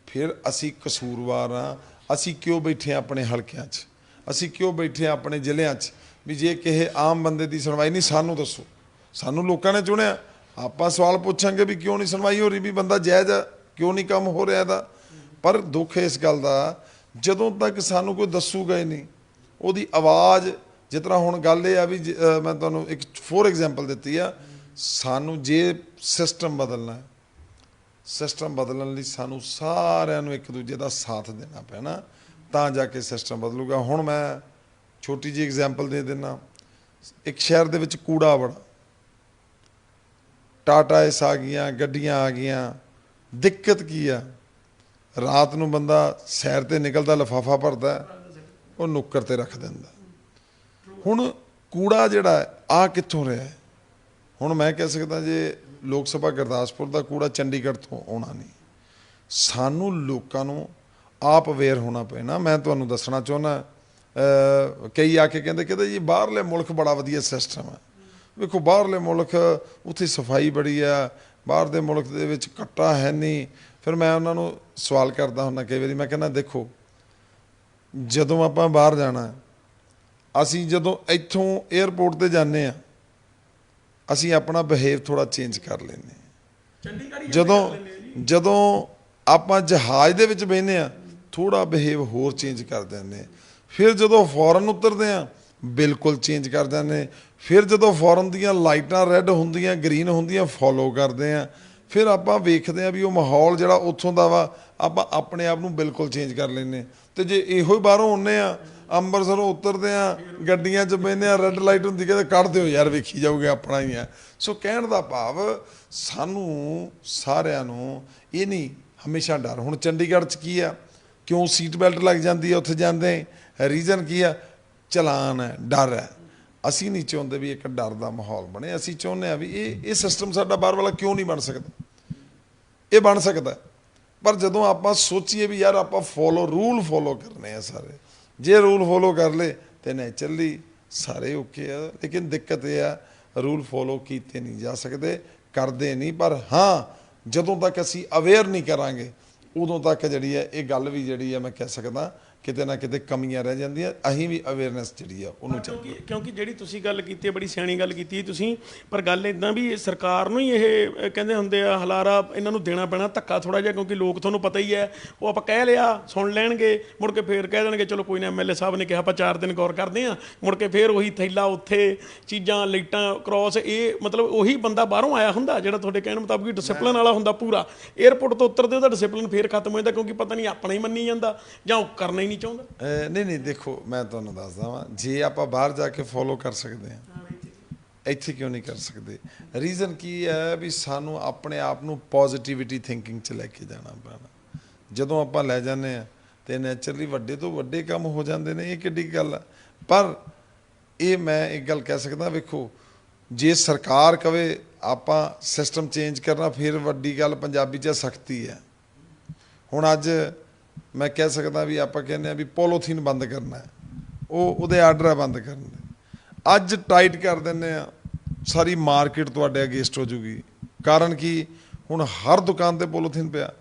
S2: ਫਿਰ ਅਸੀਂ ਕਸੂਰਵਾਰ ਆ ਅਸੀਂ ਕਿਉਂ ਬੈਠੇ ਹਾਂ ਆਪਣੇ ਹਲਕਿਆਂ 'ਚ? ਅਸੀਂ ਕਿਉਂ ਬੈਠੇ ਹਾਂ ਆਪਣੇ ਜ਼ਿਲ੍ਹਿਆਂ 'ਚ? ਵੀ ਜੇ ਕਿਸੇ ਆਮ ਬੰਦੇ ਦੀ ਸੁਣਵਾਈ ਨਹੀਂ, ਸਾਨੂੰ ਦੱਸੋ। ਸਾਨੂੰ ਲੋਕਾਂ ਨੇ ਚੁਣਿਆ। ਆਪਾਂ ਸਵਾਲ ਪੁੱਛਾਂਗੇ ਵੀ ਕਿਉਂ ਨਹੀਂ ਸੁਣਵਾਈ ਹੋ ਰਹੀ, ਵੀ ਬੰਦਾ ਜਾਇਜ਼ ਆ, ਕਿਉਂ ਨਹੀਂ ਕੰਮ ਹੋ ਰਿਹਾ ਇਹਦਾ। ਪਰ ਦੁੱਖ ਇਸ ਗੱਲ ਦਾ, ਜਦੋਂ ਤੱਕ ਸਾਨੂੰ ਕੋਈ ਦੱਸੂਗਾ ਹੀ ਨਹੀਂ, ਉਹਦੀ ਆਵਾਜ਼, ਜਿਸ ਤਰ੍ਹਾਂ ਹੁਣ ਗੱਲ ਇਹ ਆ ਵੀ ਜ- ਮੈਂ ਤੁਹਾਨੂੰ ਇੱਕ ਫੋਰ ਐਗਜ਼ਾਮਪਲ ਦਿੱਤੀ ਆ, ਸਾਨੂੰ ਜੇ ਸਿਸਟਮ ਬਦਲਣਾ ਹੈ, ਸਿਸਟਮ ਬਦਲਣ ਲਈ ਸਾਨੂੰ ਸਾਰਿਆਂ ਨੂੰ ਇੱਕ ਦੂਜੇ ਦਾ ਸਾਥ ਦੇਣਾ ਪੈਣਾ, ਤਾਂ ਜਾ ਕੇ ਸਿਸਟਮ ਬਦਲੂਗਾ। ਹੁਣ ਮੈਂ ਛੋਟੀ ਜਿਹੀ ਐਗਜ਼ਾਮਪਲ ਦੇ ਦਿੰਨਾ ਇੱਕ ਸ਼ਹਿਰ ਦੇ ਵਿੱਚ ਕੂੜਾ ਬੜਾ। ਟਾਟਾ ਐਸ ਆ ਗਈਆਂ ਗੱਡੀਆਂ ਆ ਗਈਆਂ। ਦਿੱਕਤ ਕੀ ਆ? ਰਾਤ ਨੂੰ ਬੰਦਾ ਸੈਰ ਤੇ ਨਿਕਲਦਾ ਲਫਾਫਾ ਭਰਦਾ ਉਹ ਨੁੱਕਰ ਤੇ ਰੱਖ ਦਿੰਦਾ। ਹੁਣ ਕੂੜਾ ਜਿਹੜਾ ਹੈ, ਆ ਕਿੱਥੋਂ ਰਿਹਾ ਹੁਣ ਮੈਂ ਕਹਿ ਸਕਦਾ ਜੇ ਲੋਕ ਸਭਾ ਗੁਰਦਾਸਪੁਰ ਦਾ ਕੂੜਾ ਚੰਡੀਗੜ੍ਹ ਤੋਂ ਆਉਣਾ ਨਹੀਂ। ਸਾਨੂੰ ਲੋਕਾਂ ਨੂੰ ਆਪ ਅਵੇਅਰ ਹੋਣਾ ਪੈਣਾ। ਮੈਂ ਤੁਹਾਨੂੰ ਦੱਸਣਾ ਚਾਹੁੰਦਾ ਕਈ ਆ ਕੇ ਕਹਿੰਦੇ ਕਹਿੰਦੇ ਜੀ ਬਾਹਰਲੇ ਮੁਲਕ ਬੜਾ ਵਧੀਆ ਸਿਸਟਮ ਹੈ ਵੇਖੋ ਬਾਹਰਲੇ ਮੁਲਕ ਉੱਥੇ ਸਫ਼ਾਈ ਬੜੀ ਆ ਬਾਹਰ ਦੇ ਮੁਲਕ ਦੇ ਵਿੱਚ ਕੱਟਾ ਹੈ ਨਹੀਂ। ਫਿਰ ਮੈਂ ਉਹਨਾਂ ਨੂੰ ਸਵਾਲ ਕਰਦਾ ਹੁੰਦਾ ਕਈ ਵਾਰੀ ਮੈਂ ਕਹਿੰਦਾ ਦੇਖੋ ਜਦੋਂ ਆਪਾਂ ਬਾਹਰ ਜਾਣਾ ਅਸੀਂ ਜਦੋਂ ਇੱਥੋਂ 에ਅਰਪੋਰਟ ਤੇ ਜਾਂਦੇ ਆ ਅਸੀਂ ਆਪਣਾ ਬਿਹੇਵ ਥੋੜਾ ਚੇਂਜ ਕਰ ਲੈਂਦੇ
S1: ਚੰਡੀਗੜ੍ਹ
S2: ਜਦੋਂ ਜਦੋਂ ਆਪਾਂ ਜਹਾਜ਼ ਦੇ ਵਿੱਚ ਬਹਿੰਦੇ ਆ ਥੋੜਾ ਬਿਹੇਵ ਹੋਰ ਚੇਂਜ ਕਰ ਦਿੰਦੇ ਹਾਂ। ਫਿਰ ਜਦੋਂ ਫੌਰਨ ਉਤਰਦੇ ਆ, ਬਿਲਕੁਲ ਚੇਂਜ ਕਰ ਜਾਂਦੇ ਫਿਰ ਜਦੋਂ ਫੌਰਨ ਦੀਆਂ ਲਾਈਟਾਂ ਰੈੱਡ ਹੁੰਦੀਆਂ ਗ੍ਰੀਨ ਹੁੰਦੀਆਂ ਫੋਲੋ ਕਰਦੇ ਆ। ਫਿਰ ਆਪਾਂ ਵੇਖਦੇ ਆ ਵੀ ਉਹ ਮਾਹੌਲ ਜਿਹੜਾ ਉੱਥੋਂ ਦਾ ਵਾ, ਆਪਾਂ ਆਪਣੇ ਆਪ ਨੂੰ ਬਿਲਕੁਲ ਚੇਂਜ ਕਰ ਲੈਂਦੇ ਤੇ ਜੇ ਇਹੋ ਹੀ ਬਾਹਰੋਂ ਆਉਂਦੇ ਆ, ਅੰਮ੍ਰਿਤਸਰੋਂ ਉਤਰਦੇ ਆ, ਗੱਡੀਆਂ 'ਚ ਬਹਿੰਦੇ ਆ ਰੈੱਡ ਲਾਈਟ ਹੁੰਦੀ, ਕਹਿੰਦੇ ਕੱਢ ਦਿਓ ਯਾਰ, ਵੇਖੀ ਜਾਊਗੇ ਆਪਣਾ ਹੀ ਆ। ਸੋ ਕਹਿਣ ਦਾ ਭਾਵ, ਸਾਨੂੰ ਸਾਰਿਆਂ ਨੂੰ ਇਹ ਨਹੀਂ, ਹਮੇਸ਼ਾ ਡਰ। ਹੁਣ ਚੰਡੀਗੜ੍ਹ 'ਚ ਕੀ ਆ? ਕਿਉਂ ਸੀਟ ਬੈਲਟ ਲੱਗ ਜਾਂਦੀ ਆ ਉੱਥੇ ਜਾਂਦੇ? ਰੀਜ਼ਨ ਕੀ ਆ? ਚਲਾਨ ਹੈ, ਡਰ ਹੈ। ਅਸੀਂ ਨਹੀਂ ਚਾਹੁੰਦੇ ਵੀ ਇੱਕ ਡਰ ਦਾ ਮਾਹੌਲ ਬਣੇ। ਅਸੀਂ ਚਾਹੁੰਦੇ ਆ ਵੀ ਇਹ ਇਹ ਸਿਸਟਮ ਸਾਡਾ ਬਾਹਰ ਵਾਲਾ ਕਿਉਂ ਨਹੀਂ ਬਣ ਸਕਦਾ? ਇਹ ਬਣ ਸਕਦਾ। ਪਰ ਜਦੋਂ ਆਪਾਂ ਸੋਚੀਏ ਵੀ ਯਾਰ ਆਪਾਂ ਫੋਲੋ ਰੂਲ ਫੋਲੋ ਕਰਨੇ ਆ ਸਾਰੇ। ਜੇ ਰੂਲ ਫੋਲੋ ਕਰ ਲੇ ਤੇ ਨੇਚਰਲੀ ਸਾਰੇ ਓਕੇ ਆ। ਲੇਕਿਨ ਦਿੱਕਤ ਇਹ ਆ ਰੂਲ ਫੋਲੋ ਕੀਤੇ ਨਹੀਂ ਜਾ ਸਕਦੇ, ਕਰਦੇ ਨਹੀਂ। ਪਰ ਹਾਂ, ਜਦੋਂ ਤੱਕ ਅਸੀਂ ਅਵੇਅਰ ਨਹੀਂ ਕਰਾਂਗੇ, ਉਦੋਂ ਤੱਕ ਜਿਹੜੀ ਹੈ, ਇਹ ਗੱਲ ਵੀ ਜਿਹੜੀ ਹੈ, ਮੈਂ ਕਹਿ ਸਕਦਾ ਕਿਤੇ ਨਾ ਕਿਤੇ ਕਮੀਆਂ ਰਹਿ ਜਾਂਦੀਆਂ ਅਸੀਂ ਵੀ ਅਵੇਅਰਨੈਸ ਜਿਹੜੀ ਆ ਉਹਨੂੰ ਚੱਕ
S1: ਕਿਉਂਕਿ ਕਿਉਂਕਿ ਜਿਹੜੀ ਤੁਸੀਂ ਗੱਲ ਕੀਤੀ ਹੈ ਬੜੀ ਸਿਆਣੀ ਗੱਲ ਕੀਤੀ ਤੁਸੀਂ ਪਰ ਗੱਲ ਇਦਾਂ ਵੀ ਸਰਕਾਰ ਨੂੰ ਹੀ ਇਹ ਕਹਿੰਦੇ ਹੁੰਦੇ ਆ ਹਲਾਰਾ ਇਹਨਾਂ ਨੂੰ ਦੇਣਾ ਪੈਣਾ ਧੱਕਾ ਥੋੜਾ ਜਿਹਾ ਕਿਉਂਕਿ ਲੋਕ ਤੁਹਾਨੂੰ ਪਤਾ ਹੀ ਹੈ ਉਹ ਆਪਾਂ ਕਹਿ ਲਿਆ ਸੁਣ ਲੈਣਗੇ ਮੁੜ ਕੇ ਫੇਰ ਕਹਿ ਦੇਣਗੇ ਚਲੋ ਕੋਈ ਨਾ ਐਮਐਲਏ ਸਾਹਿਬ ਨੇ ਕਿਹਾ ਆਪਾਂ 4 ਦਿਨ ਗੌਰ ਕਰਦੇ ਆ ਮੁੜ ਕੇ ਫੇਰ ਉਹੀ ਥੈਲਾ ਉੱਥੇ ਚੀਜ਼ਾਂ ਲਾਈਟਾਂ ਕ੍ਰਾਸ ਇਹ ਮਤਲਬ ਉਹੀ ਬੰਦਾ ਬਾਹਰੋਂ ਆਇਆ ਹੁੰਦਾ ਜਿਹੜਾ ਤੁਹਾਡੇ ਕਹਿਣ ਮੁਤਾਬਕ ਡਿਸਪਲਿਨ ਵਾਲਾ ਹੁੰਦਾ ਪੂਰਾ। 에ਅਰਪੋਰਟ ਤੋਂ ਉਤਰਦੇ ਉਹਦਾ ਡਿਸਪਲਿਨ ਫੇਰ ਖਤਮ ਹੋ ਜਾਂਦਾ ਕਿਉਂਕਿ ਪਤਾ ਨਹੀਂ ਆਪਣਾ ਹੀ ਮੰਨੀ ਜਾਂਦਾ ਜਾਂ ਉਹ ਕਰਨਾ ਹੀ ਨਹੀਂ ਚਾਹੁੰਦਾ?
S2: ਨਹੀਂ ਨਹੀਂ ਦੇਖੋ ਮੈਂ ਤੁਹਾਨੂੰ ਦੱਸਦਾ ਵਾਂ ਜੇ ਆਪਾਂ ਬਾਹਰ ਜਾ ਕੇ ਫੋਲੋ ਕਰ ਸਕਦੇ ਹਾਂ ਇੱਥੇ ਕਿਉਂ ਨਹੀਂ? ਕਰ ਸਕਦੇ? ਰੀਜ਼ਨ ਕੀ ਹੈ ਵੀ ਸਾਨੂੰ ਆਪਣੇ ਆਪ ਨੂੰ ਪੋਜ਼ਿਟਿਵਿਟੀ ਥਿੰਕਿੰਗ ਚ ਲੈ ਕੇ ਜਾਣਾ ਪੈਣਾ। ਜਦੋਂ ਆਪਾਂ ਲੈ ਜਾਂਦੇ ਆ ਤੇ ਨੇਚਰਲੀ ਵੱਡੇ ਤੋਂ ਵੱਡੇ ਕੰਮ ਹੋ ਜਾਂਦੇ ਨੇ ਇਹ ਕਿੱਡੀ ਗੱਲ ਆ। ਪਰ ਇਹ ਮੈਂ ਇੱਕ ਗੱਲ ਕਹਿ ਸਕਦਾ ਵੇਖੋ ਜੇ ਸਰਕਾਰ ਕਵੇ ਆਪਾਂ ਸਿਸਟਮ ਚੇਂਜ ਕਰਨਾ ਫਿਰ ਵੱਡੀ ਗੱਲ ਪੰਜਾਬੀ 'ਚ ਸਖਤੀ ਹੈ। ਹੁਣ ਅੱਜ ਮੈਂ ਕਹਿ ਸਕਦਾ ਵੀ ਆਪਾਂ ਕਹਿੰਦੇ ਆ ਵੀ ਪੋਲੋਥੀਨ ਬੰਦ ਕਰਨਾ ਉਹ ਉਹਦੇ ਆਰਡਰ ਆ ਬੰਦ ਕਰਨ ਅੱਜ ਟਾਈਟ ਕਰ ਦਿੰਨੇ ਆ ਸਾਰੀ ਮਾਰਕੀਟ ਤੁਹਾਡੇ ਅਗੇਂਸਟ ਹੋ ਜੂਗੀ। ਕਾਰਨ ਕੀ? ਹੁਣ ਹਰ ਦੁਕਾਨ ਤੇ ਪੋਲੋਥੀਨ ਪਿਆ।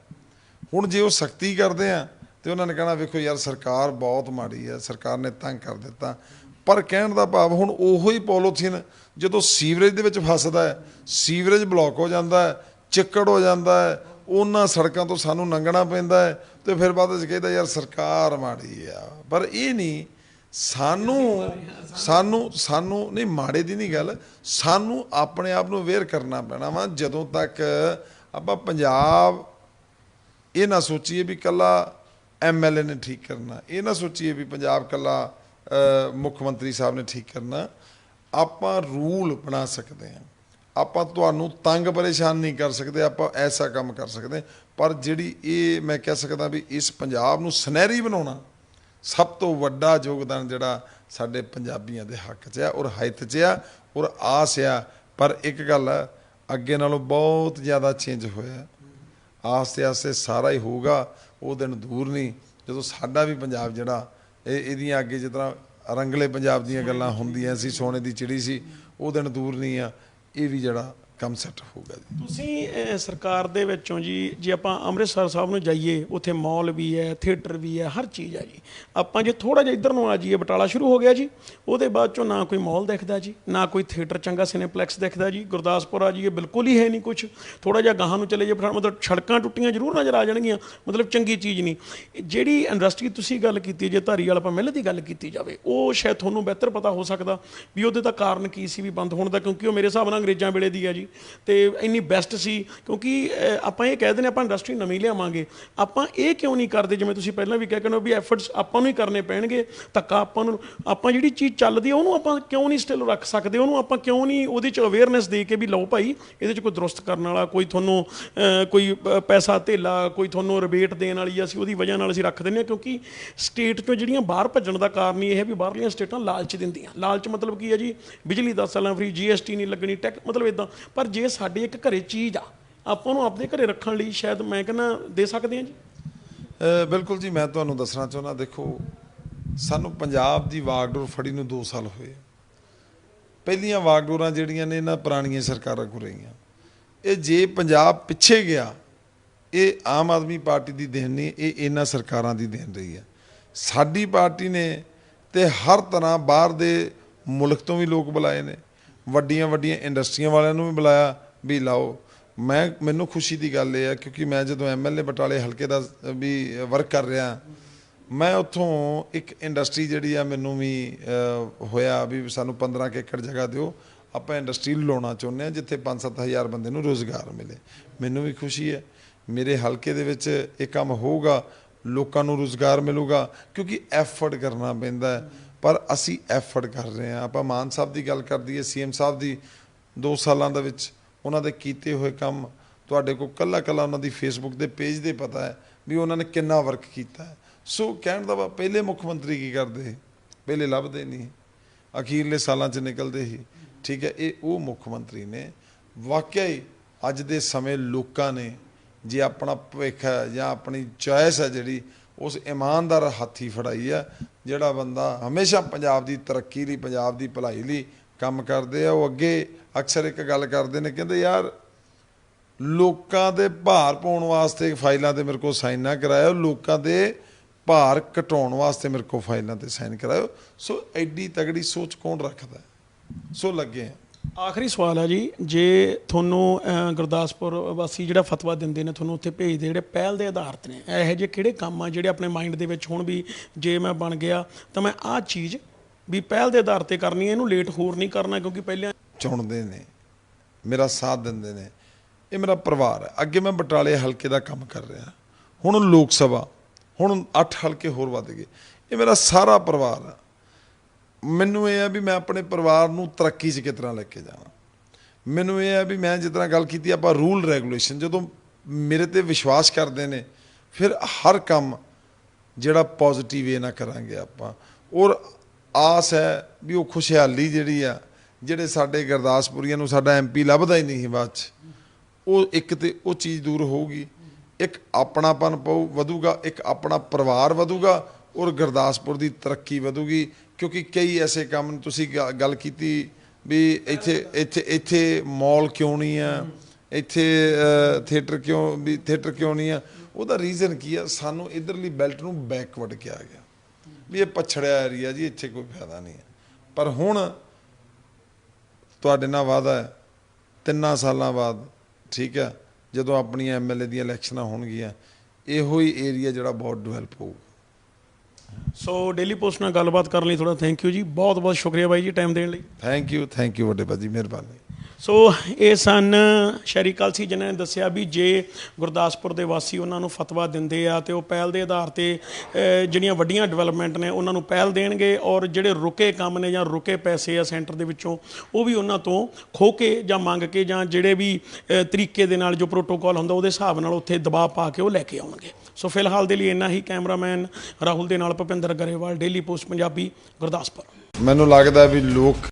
S2: ਹੁਣ ਜੇ ਉਹ ਸਖਤੀ ਕਰਦੇ ਆ ਤੇ ਉਹਨਾਂ ਨੇ ਕਹਿਣਾ, ਵੇਖੋ ਯਾਰ, ਸਰਕਾਰ ਬਹੁਤ ਮਾੜੀ ਹੈ, ਸਰਕਾਰ ਨੇ ਤੰਗ ਕਰ ਦਿੱਤਾ। ਪਰ ਕਹਿਣ ਦਾ ਭਾਵ ਹੁਣ ਉਹੋ ਹੀ ਪੋਲੋਥੀਨ, ਜਦੋਂ ਸੀਵਰੇਜ ਦੇ ਵਿੱਚ ਫਸਦਾ ਹੈ, ਸੀਵਰੇਜ ਬਲੌਕ ਹੋ ਜਾਂਦਾ ਹੈ, ਚਿੱਕੜ ਹੋ ਜਾਂਦਾ ਹੈ ਉਹਨਾਂ ਸੜਕਾਂ ਤੋਂ ਸਾਨੂੰ ਲੰਘਣਾ ਪੈਂਦਾ ਹੈ ਤੇ ਫਿਰ ਬਾਅਦ ਵਿੱਚ ਕਹਿੰਦਾ, ਯਾਰ ਸਰਕਾਰ ਮਾੜੀ ਆ। ਪਰ ਇਹ ਨਹੀਂ, ਸਾਨੂੰ ਸਾਨੂੰ ਸਾਨੂੰ ਨਹੀਂ, ਮਾੜੇ ਦੀ ਨਹੀਂ ਗੱਲ, ਸਾਨੂੰ ਆਪਣੇ ਆਪ ਨੂੰ ਅਵੇਅਰ ਕਰਨਾ ਪੈਣਾ ਵਾ। ਜਦੋਂ ਤੱਕ ਆਪਾਂ ਪੰਜਾਬ, ਇਹ ਨਾ ਸੋਚੀਏ ਵੀ ਕੱਲਾ ਐਮਐਲਏ ਨੇ ਠੀਕ ਕਰਨਾ, ਇਹ ਨਾ ਸੋਚੀਏ ਵੀ ਪੰਜਾਬ ਕੱਲਾ ਮੁੱਖ ਮੰਤਰੀ ਸਾਹਿਬ ਨੇ ਠੀਕ ਕਰਨਾ, ਆਪਾਂ ਰੂਲ ਬਣਾ ਸਕਦੇ ਹਾਂ। ਆਪਾਂ ਤੁਹਾਨੂੰ ਤੰਗ ਪਰੇਸ਼ਾਨ ਨਹੀਂ ਕਰ ਸਕਦੇ, ਆਪਾਂ ਐਸਾ ਕੰਮ ਕਰ ਸਕਦੇ। ਪਰ ਜਿਹੜੀ ਇਹ ਮੈਂ ਕਹਿ ਸਕਦਾ ਵੀ ਇਸ ਪੰਜਾਬ ਨੂੰ ਸੁਨਹਿਰੀ ਬਣਾਉਣਾ ਸਭ ਤੋਂ ਵੱਡਾ ਯੋਗਦਾਨ ਜਿਹੜਾ ਸਾਡੇ ਪੰਜਾਬੀਆਂ ਦੇ ਹੱਕ 'ਚ ਆ, ਔਰ ਹਿੱਤ 'ਚ ਆ, ਔਰ ਆਸ ਆ। ਪਰ ਇੱਕ ਗੱਲ ਅੱਗੇ ਨਾਲੋਂ ਬਹੁਤ ਜ਼ਿਆਦਾ ਚੇਂਜ ਹੋਇਆ। ਆਸਤੇ ਆਸਤੇ ਸਾਰਾ ਹੀ ਹੋਊਗਾ, ਉਹ ਦਿਨ ਦੂਰ ਨਹੀਂ। ਜਦੋਂ ਸਾਡਾ ਵੀ ਪੰਜਾਬ ਜਿਹੜਾ, ਇਹ ਇਹਦੀਆਂ ਅੱਗੇ ਜਿਸ ਤਰ੍ਹਾਂ ਰੰਗਲੇ ਪੰਜਾਬ ਦੀਆਂ ਗੱਲਾਂ ਹੁੰਦੀਆਂ ਸੀ, ਸੋਨੇ ਦੀ ਚਿੜੀ ਸੀ, ਉਹ ਦਿਨ ਦੂਰ ਨਹੀਂ ਆ। ਇਹ ਵੀ ਜਿਹੜਾ ਕੰਮ ਸੈੱਟ ਹੋਊਗਾ ਜੀ।
S1: ਤੁਸੀਂ ਅਹ, ਸਰਕਾਰ ਦੇ ਵਿੱਚੋਂ ਜੀ ਜੇ ਆਪਾਂ ਅੰਮ੍ਰਿਤਸਰ ਸਾਹਿਬ ਨੂੰ ਜਾਈਏ ਉੱਥੇ ਮਾਲ ਵੀ ਹੈ ਥੀਏਟਰ ਵੀ ਹੈ ਹਰ ਚੀਜ਼ ਹੈ ਜੀ। ਆਪਾਂ ਜੇ ਥੋੜਾ ਜਿਹਾ ਇੱਧਰ ਨੂੰ ਆ ਜਾਈਏ ਬਟਾਲਾ ਸ਼ੁਰੂ ਹੋ ਗਿਆ ਜੀ ਉਹਦੇ ਬਾਅਦ ਚੋਂ ਨਾ ਕੋਈ ਮਾਲ ਦਿਖਦਾ ਜੀ ਨਾ ਕੋਈ ਥੀਏਟਰ ਚੰਗਾ ਸਿਨੇਪਲੈਕਸ ਦਿਖਦਾ ਜੀ ਗੁਰਦਾਸਪੁਰ ਆ ਜਾਈਏ ਬਿਲਕੁਲ ਹੀ ਹੈ ਨਹੀਂ ਕੁਝ ਥੋੜਾ ਜਿਹਾ ਗਾਹਾਂ ਨੂੰ ਚਲੇ ਜਾਈਏ ਪਠਾਨ ਮਤਲਬ ਸੜਕਾਂ ਟੁੱਟੀਆਂ ਜ਼ਰੂਰ ਨਜ਼ਰ ਆ ਜਾਣਗੀਆਂ ਮਤਲਬ ਚੰਗੀ ਚੀਜ਼ ਨਹੀਂ। ਜਿਹੜੀ ਇੰਡਸਟਰੀ ਤੁਸੀਂ ਗੱਲ ਕੀਤੀ ਜੇ ਧਾਰੀਵਾਲ ਆਪਾਂ ਮਿੱਲ ਦੀ ਗੱਲ ਕੀਤੀ ਜਾਵੇ ਉਹ ਸ਼ਾਇਦ ਤੁਹਾਨੂੰ ਬਿਹਤਰ ਪਤਾ ਹੋ ਸਕਦਾ ਵੀ ਉਹਦੇ ਦਾ ਕਾਰਨ ਕੀ ਸੀ ਵੀ ਬੰਦ ਹੋਣ ਦਾ ਕਿਉਂਕਿ ਉਹ ਮੇਰੇ ਹਿਸਾਬ ਨਾਲ ਅੰਗਰੇਜ਼ਾਂ ਵੇਲੇ ਦੀ ਆ ਜੀ। ਤੇ ਇੰਨੀ ਬੈਸਟ ਸੀ, ਕਿਉਂਕਿ ਆਪਾਂ ਇਹ ਕਹਿ ਦਿੰਦੇ ਆਪਾਂ ਇੰਡਸਟਰੀ ਨਵੀਂ ਲਿਆਵਾਂਗੇ। ਆਪਾਂ ਇਹ ਕਿਉਂ ਨਹੀਂ ਕਰਦੇ, ਜਿਵੇਂ ਤੁਸੀਂ ਪਹਿਲਾਂ ਵੀ ਕਹਿ ਕਹਿੰਦੇ ਵੀ ਐਫਰਟਸ ਆਪਾਂ ਨੂੰ ਹੀ ਕਰਨੇ ਪੈਣਗੇ, ਧੱਕਾ ਆਪਾਂ ਨੂੰ, ਆਪਾਂ ਜਿਹੜੀ ਚੀਜ਼ ਚੱਲਦੀ ਆ, ਉਹਨੂੰ ਆਪਾਂ ਕਿਉਂ ਨਹੀਂ ਸਟਿਲ ਰੱਖ ਸਕਦੇ? ਉਹਨੂੰ ਆਪਾਂ ਕਿਉਂ ਨਹੀਂ ਉਹਦੇ ਚ ਅਵੇਅਰਨੈਸ ਦੇ ਕੇ ਵੀ ਲਓ ਭਾਈ, ਇਹਦੇ ਚ ਕੋਈ ਦਰੁਸਤ ਕਰਨ ਵਾਲਾ, ਕੋਈ ਤੁਹਾਨੂੰ ਕੋਈ ਪੈਸਾ ਧੇਲਾ, ਕੋਈ ਤੁਹਾਨੂੰ ਰਿਬੇਟ ਦੇਣ ਵਾਲੀ ਅਸੀਂ ਉਹਦੀ ਵਜ੍ਹਾ ਨਾਲ ਅਸੀਂ ਰੱਖ ਦਿੰਦੇ ਹਾਂ, ਕਿਉਂਕਿ ਸਟੇਟ ਤੋਂ ਜਿਹੜੀਆਂ ਬਾਹਰ ਭੱਜਣ ਦਾ ਕਾਰਨ ਇਹ ਹੈ ਵੀ ਬਾਹਰਲੀਆਂ ਸਟੇਟਾਂ ਲਾਲਚ ਦਿੰਦੀਆਂ। ਲਾਲਚ ਮਤਲਬ ਕੀ ਹੈ ਜੀ, ਬਿਜਲੀ 10 ਸਾਲਾਂ ਫ੍ਰੀ ਜੀਐਸਟੀ ਨਹੀਂ ਲੱਗਣੀ, ਟੈਕ, ਮਤਲਬ ਇਦਾਂ ਪਰ ਜੇ ਸਾਡੇ ਇੱਕ ਘਰੇ ਚੀਜ਼ ਆ, ਆਪਾਂ ਨੂੰ ਆਪਣੇ ਘਰੇ ਰੱਖਣ ਲਈ ਸ਼ਾਇਦ ਮੈਂ ਕਹਿੰਦਾ ਦੇ ਸਕਦੇ ਹਾਂ ਜੀ?
S2: ਬਿਲਕੁਲ ਜੀ, ਮੈਂ ਤੁਹਾਨੂੰ ਦੱਸਣਾ ਚਾਹੁੰਦਾ, ਦੇਖੋ, ਸਾਨੂੰ ਪੰਜਾਬ ਦੀ ਵਾਗਡੋਰ ਫੜੀ ਨੂੰ 2 ਸਾਲ ਹੋਏ ਪਹਿਲੀਆਂ ਵਾਗਡੋਰਾਂ ਜਿਹੜੀਆਂ ਨੇ ਇਹਨਾਂ ਪੁਰਾਣੀਆਂ ਸਰਕਾਰਾਂ ਕੋਲ ਰਹੀਆਂ। ਇਹ ਜੇ ਪੰਜਾਬ ਪਿੱਛੇ ਗਿਆ, ਇਹ ਆਮ ਆਦਮੀ ਪਾਰਟੀ ਦੀ ਦੇਣ ਨਹੀਂ, ਇਹ ਇਹਨਾਂ ਸਰਕਾਰਾਂ ਦੀ ਦੇਣ ਰਹੀ ਹੈ। ਸਾਡੀ ਪਾਰਟੀ ਨੇ ਤੇ ਹਰ ਤਰ੍ਹਾਂ ਬਾਹਰ ਦੇ ਮੁਲਕ ਤੋਂ ਵੀ ਲੋਕ ਬੁਲਾਏ ਨੇ। ਵੱਡੀਆਂ ਵੱਡੀਆਂ ਇੰਡਸਟਰੀਆਂ ਵਾਲਿਆਂ ਨੂੰ ਵੀ ਬੁਲਾਇਆ ਵੀ ਲਾਓ। ਮੈਂ, ਮੈਨੂੰ ਖੁਸ਼ੀ ਦੀ ਗੱਲ ਇਹ ਹੈ ਕਿਉਂਕਿ ਮੈਂ ਜਦੋਂ ਐਮਐਲਏ ਬਟਾਲੇ ਹਲਕੇ ਦਾ, ਵੀ ਵਰਕ ਕਰ ਰਿਹਾ, ਮੈਂ ਉੱਥੋਂ ਇੱਕ ਇੰਡਸਟਰੀ ਜਿਹੜੀ ਆ ਮੈਨੂੰ ਵੀ ਹੋਇਆ ਵੀ ਸਾਨੂੰ 15 ਕੁ ਏਕੜ ਜਗ੍ਹਾ ਦਿਓ। ਆਪਾਂ ਇੰਡਸਟਰੀ ਲਾਉਣਾ ਚਾਹੁੰਦੇ ਆ ਜਿੱਥੇ 5-7 ਹਜ਼ਾਰ ਬੰਦੇ ਨੂੰ ਰੋਜ਼ਗਾਰ ਮਿਲੇ। ਮੈਨੂੰ ਵੀ ਖੁਸ਼ੀ ਹੈ। ਮੇਰੇ ਹਲਕੇ ਦੇ ਵਿੱਚ ਇਹ ਕੰਮ ਹੋਊਗਾ, ਲੋਕਾਂ ਨੂੰ ਰੋਜ਼ਗਾਰ ਮਿਲੂਗਾ ਕਿਉਂਕਿ ਐਫਰਟ ਕਰਨਾ ਪੈਂਦਾ ਹੈ। ਪਰ ਅਸੀਂ ਐਫਰਟ ਕਰ ਰਹੇ ਹਾਂ। ਆਪਾਂ ਮਾਨ ਸਾਹਿਬ ਦੀ ਗੱਲ ਕਰ ਦਈਏ, ਸੀਐਮ ਸਾਹਿਬ ਦੀ 2 ਸਾਲਾਂ ਦੇ ਵਿੱਚ ਉਹਨਾਂ ਦੇ ਕੀਤੇ ਹੋਏ ਕੰਮ, ਤੁਹਾਡੇ ਕੋਲ ਕੱਲਾ ਕੱਲਾ ਉਹਨਾਂ ਦੀ ਫੇਸਬੁੱਕ ਦੇ ਪੇਜ ਦੇ ਪਤਾ ਹੈ ਵੀ ਉਹਨਾਂ ਨੇ ਕਿੰਨਾ ਵਰਕ ਕੀਤਾ ਹੈ। ਸੋ ਕਹਿਣ ਦਾ ਵਾ ਪਹਿਲੇ ਮੁੱਖ ਮੰਤਰੀ ਕੀ ਕਰਦੇ ਪਹਿਲੇ ਲੱਭਦੇ ਨਹੀਂ ਅਖੀਰਲੇ ਸਾਲਾਂ 'ਚ ਨਿਕਲਦੇ ਹੀ ਠੀਕ ਹੈ, ਇਹ ਉਹ ਮੁੱਖ ਮੰਤਰੀ ਨੇ। ਵਾਕਿਆ ਹੀ ਅੱਜ ਦੇ ਸਮੇਂ ਲੋਕਾਂ ਨੇ ਜੇ ਆਪਣਾ ਭਵਿੱਖ ਹੈ ਜਾਂ ਆਪਣੀ ਚੋਇਸ ਹੈ ਜਿਹੜੀ ਉਸ ਇਮਾਨਦਾਰ ਹੱਥੀ ਫੜਾਈ ਆ, ਜਿਹੜਾ ਬੰਦਾ ਹਮੇਸ਼ਾ ਪੰਜਾਬ ਦੀ ਤਰੱਕੀ ਲਈ, ਪੰਜਾਬ ਦੀ ਭਲਾਈ ਲਈ ਕੰਮ ਕਰਦੇ ਆ। ਉਹ ਅੱਗੇ ਅਕਸਰ ਇੱਕ ਗੱਲ ਕਰਦੇ ਨੇ, ਕਹਿੰਦੇ ਯਾਰ ਲੋਕਾਂ ਦੇ ਭਾਰ ਪਾਉਣ ਵਾਸਤੇ ਫਾਈਲਾਂ ਤੇ ਮੇਰੇ ਕੋਲ ਸਾਈਨ ਨਾ ਕਰਾਇਓ, ਲੋਕਾਂ ਦੇ ਭਾਰ ਘਟਾਉਣ ਵਾਸਤੇ ਮੇਰੇ ਕੋਲ ਫਾਈਲਾਂ ਤੇ ਸਾਈਨ ਕਰਾਇਓ। ਸੋ ਐਡੀ ਤਗੜੀ ਸੋਚ ਕੌਣ ਰੱਖਦਾ? ਸੋ ਲੱਗੇ ਆ।
S1: ਆਖਰੀ ਸਵਾਲ ਹੈ ਜੀ, ਜੇ ਤੁਹਾਨੂੰ ਗੁਰਦਾਸਪੁਰ ਵਾਸੀ ਜਿਹੜਾ ਫਤਵਾ ਦਿੰਦੇ ਨੇ ਤੁਹਾਨੂੰ ਉੱਥੇ ਭੇਜਦੇ, ਜਿਹੜੇ ਪਹਿਲ ਦੇ ਆਧਾਰਿਤ ਨੇ, ਇਹੋ ਜਿਹੇ ਕਿਹੜੇ ਕੰਮ ਆ ਜਿਹੜੇ ਆਪਣੇ ਮਾਈਂਡ ਦੇ ਵਿੱਚ ਹੁਣ ਵੀ ਜੇ ਮੈਂ ਬਣ ਗਿਆ, ਤਾਂ ਮੈਂ ਆਹ ਚੀਜ਼ ਵੀ ਪਹਿਲ ਦੇ ਆਧਾਰ ਤੇ ਕਰਨੀ ਹੈ, ਇਹਨੂੰ ਲੇਟ ਹੋਰ ਨਹੀਂ ਕਰਨਾ, ਕਿਉਂਕਿ ਪਹਿਲਾਂ
S2: ਚੁਣਦੇ ਨੇ, ਮੇਰਾ ਸਾਥ ਦਿੰਦੇ ਨੇ, ਇਹ ਮੇਰਾ ਪਰਿਵਾਰ ਹੈ। ਅੱਗੇ ਮੈਂ ਬਟਾਲੇ ਹਲਕੇ ਦਾ ਕੰਮ ਕਰ ਰਿਹਾ, ਹੁਣ ਲੋਕ ਸਭਾ, ਹੁਣ 8 ਹਲਕੇ ਹੋਰ ਵੱਧ ਗਏ, ਇਹ ਮੇਰਾ ਸਾਰਾ ਪਰਿਵਾਰ ਹੈ। ਮੈਨੂੰ ਇਹ ਹੈ ਵੀ ਮੈਂ ਆਪਣੇ ਪਰਿਵਾਰ ਨੂੰ ਤਰੱਕੀ 'ਚ ਕਿਸ ਤਰ੍ਹਾਂ ਲੈ ਕੇ ਜਾਵਾਂ। ਮੈਨੂੰ ਇਹ ਹੈ ਵੀ ਮੈਂ ਜਿਸ ਤਰ੍ਹਾਂ ਗੱਲ ਕੀਤੀ, ਆਪਾਂ ਰੂਲ ਰੈਗੂਲੇਸ਼ਨ ਜਦੋਂ ਮੇਰੇ ਤੇ ਵਿਸ਼ਵਾਸ ਕਰਦੇ ਨੇ, ਫਿਰ ਹਰ ਕੰਮ ਜਿਹੜਾ ਪੋਜ਼ਿਟਿਵ ਵੇ ਨਾਲ ਕਰਾਂਗੇ ਆਪਾਂ। ਔਰ ਆਸ ਹੈ ਵੀ ਉਹ ਖੁਸ਼ਹਾਲੀ ਜਿਹੜੀ ਆ, ਜਿਹੜੇ ਸਾਡੇ ਗੁਰਦਾਸਪੁਰੀਆਂ ਨੂੰ ਸਾਡਾ ਐਮਪੀ ਲੱਭਦਾ ਹੀ ਨਹੀਂ ਸੀ ਬਾਅਦ ਚ, ਉਹ ਇੱਕ ਤੇ ਉਹ ਚੀਜ਼ ਦੂਰ ਹੋਊਗੀ। ਇੱਕ ਆਪਣਾਪਨ ਪਊ, ਵਧੂਗਾ। ਇੱਕ ਆਪਣਾ ਪਰਿਵਾਰ ਵਧੂਗਾ ਔਰ ਗੁਰਦਾਸਪੁਰ ਦੀ ਤਰੱਕੀ ਵਧੂਗੀ। ਕਿਉਂਕਿ ਕਈ ਐਸੇ ਕੰਮ ਤੁਸੀਂ ਗ- ਗੱਲ ਕੀਤੀ ਵੀ ਇੱਥੇ ਇੱਥੇ ਇੱਥੇ ਮਾਲ ਕਿਉਂ ਨਹੀਂ ਆ? ਇੱਥੇ ਥੀਏਟਰ ਕਿਉਂ, ਵੀ ਥੀਏਟਰ ਕਿਉਂ ਨਹੀਂ ਆ? ਉਹਦਾ ਰੀਜ਼ਨ ਕੀ ਆ? ਸਾਨੂੰ ਇਧਰਲੀ ਬੈਲਟ ਨੂੰ ਬੈਕਵਰਡ ਕਿਹਾ ਗਿਆ। ਵੀ ਇਹ ਪਛੜਿਆ ਏਰੀਆ ਜੀ, ਇੱਥੇ ਕੋਈ ਫਾਇਦਾ ਨਹੀਂ ਹੈ ਪਰ ਹੁਣ ਤੁਹਾਡੇ ਨਾਲ ਵਾਅਦਾ ਹੈ, ਤਿੰਨਾਂ ਸਾਲਾਂ ਬਾਅਦ, ਠੀਕ ਹੈ ਜਦੋਂ ਆਪਣੀਆਂ ਐਮਐਲਏ ਦੀਆਂ ਇਲੈਕਸ਼ਨਾਂ ਹੋਣਗੀਆਂ, ਇਹੋ ਹੀ ਏਰੀਆ ਜਿਹੜਾ ਬਹੁਤ ਡਿਵੈਲਪ ਹੋਊਗਾ।
S1: ਸੋ ਡੇਲੀ ਪੋਸਟ ਨਾਲ ਗੱਲਬਾਤ ਕਰਨ ਲਈ ਥੋੜਾ ਥੈਂਕ ਯੂ ਜੀ। ਬਹੁਤ ਬਹੁਤ ਸ਼ੁਕਰੀਆ ਬਾਈ ਜੀ ਟਾਈਮ ਦੇਣ ਲਈ।
S2: ਥੈਂਕ ਯੂ ਥੈਂਕ ਯੂ ਵੱਡੇ ਭਾਜੀ, ਮਿਹਰਬਾਨੀ।
S1: ਸੋ ਇਹ ਸਨ ਸ਼ਹਿਰੀ ਸੀ ਜਿਨ੍ਹਾਂ ਨੇ ਦੱਸਿਆ ਵੀ ਜੇ ਗੁਰਦਾਸਪੁਰ ਦੇ ਵਾਸੀ ਉਹਨਾਂ ਨੂੰ ਫਤਵਾ ਦਿੰਦੇ ਆ ਤੇ ਉਹ ਪਹਿਲ ਦੇ ਆਧਾਰ ਤੇ ਜਿਹੜੀਆਂ ਵੱਡੀਆਂ ਡਿਵੈਲਪਮੈਂਟ ਨੇ ਉਹਨਾਂ ਨੂੰ ਪਹਿਲ ਦੇਣਗੇ ਔਰ ਜਿਹੜੇ ਰੁਕੇ ਕੰਮ ਨੇ ਜਾਂ ਰੁਕੇ ਪੈਸੇ ਆ ਸੈਂਟਰ ਦੇ ਵਿੱਚੋਂ, ਉਹ ਵੀ ਉਹਨਾਂ ਤੋਂ ਖੋ ਕੇ ਜਾਂ ਮੰਗ ਕੇ ਜਾਂ ਜਿਹੜੇ ਵੀ ਤਰੀਕੇ ਦੇ ਨਾਲ ਜੋ ਪ੍ਰੋਟੋਕਾਲ ਹੁੰਦਾ ਉਹਦੇ ਹਿਸਾਬ ਨਾਲ ਉੱਥੇ ਦਬਾਅ ਪਾ ਕੇ ਉਹ ਲੈ ਕੇ ਆਉਣਗੇ। ਸੋ ਫਿਲਹਾਲ ਦੇ ਲਈ ਇੰਨਾ ਹੀ, ਕੈਮਰਾਮੈਨ ਰਾਹੁਲ ਦੇ ਨਾਲ ਭੁਪਿੰਦਰ ਗਰੇਵਾਲ ਡੇਲੀ ਪੋਸਟ ਪੰਜਾਬੀ, ਗੁਰਦਾਸਪੁਰ।
S2: ਮੈਨੂੰ ਲੱਗਦਾ ਵੀ ਲੋਕ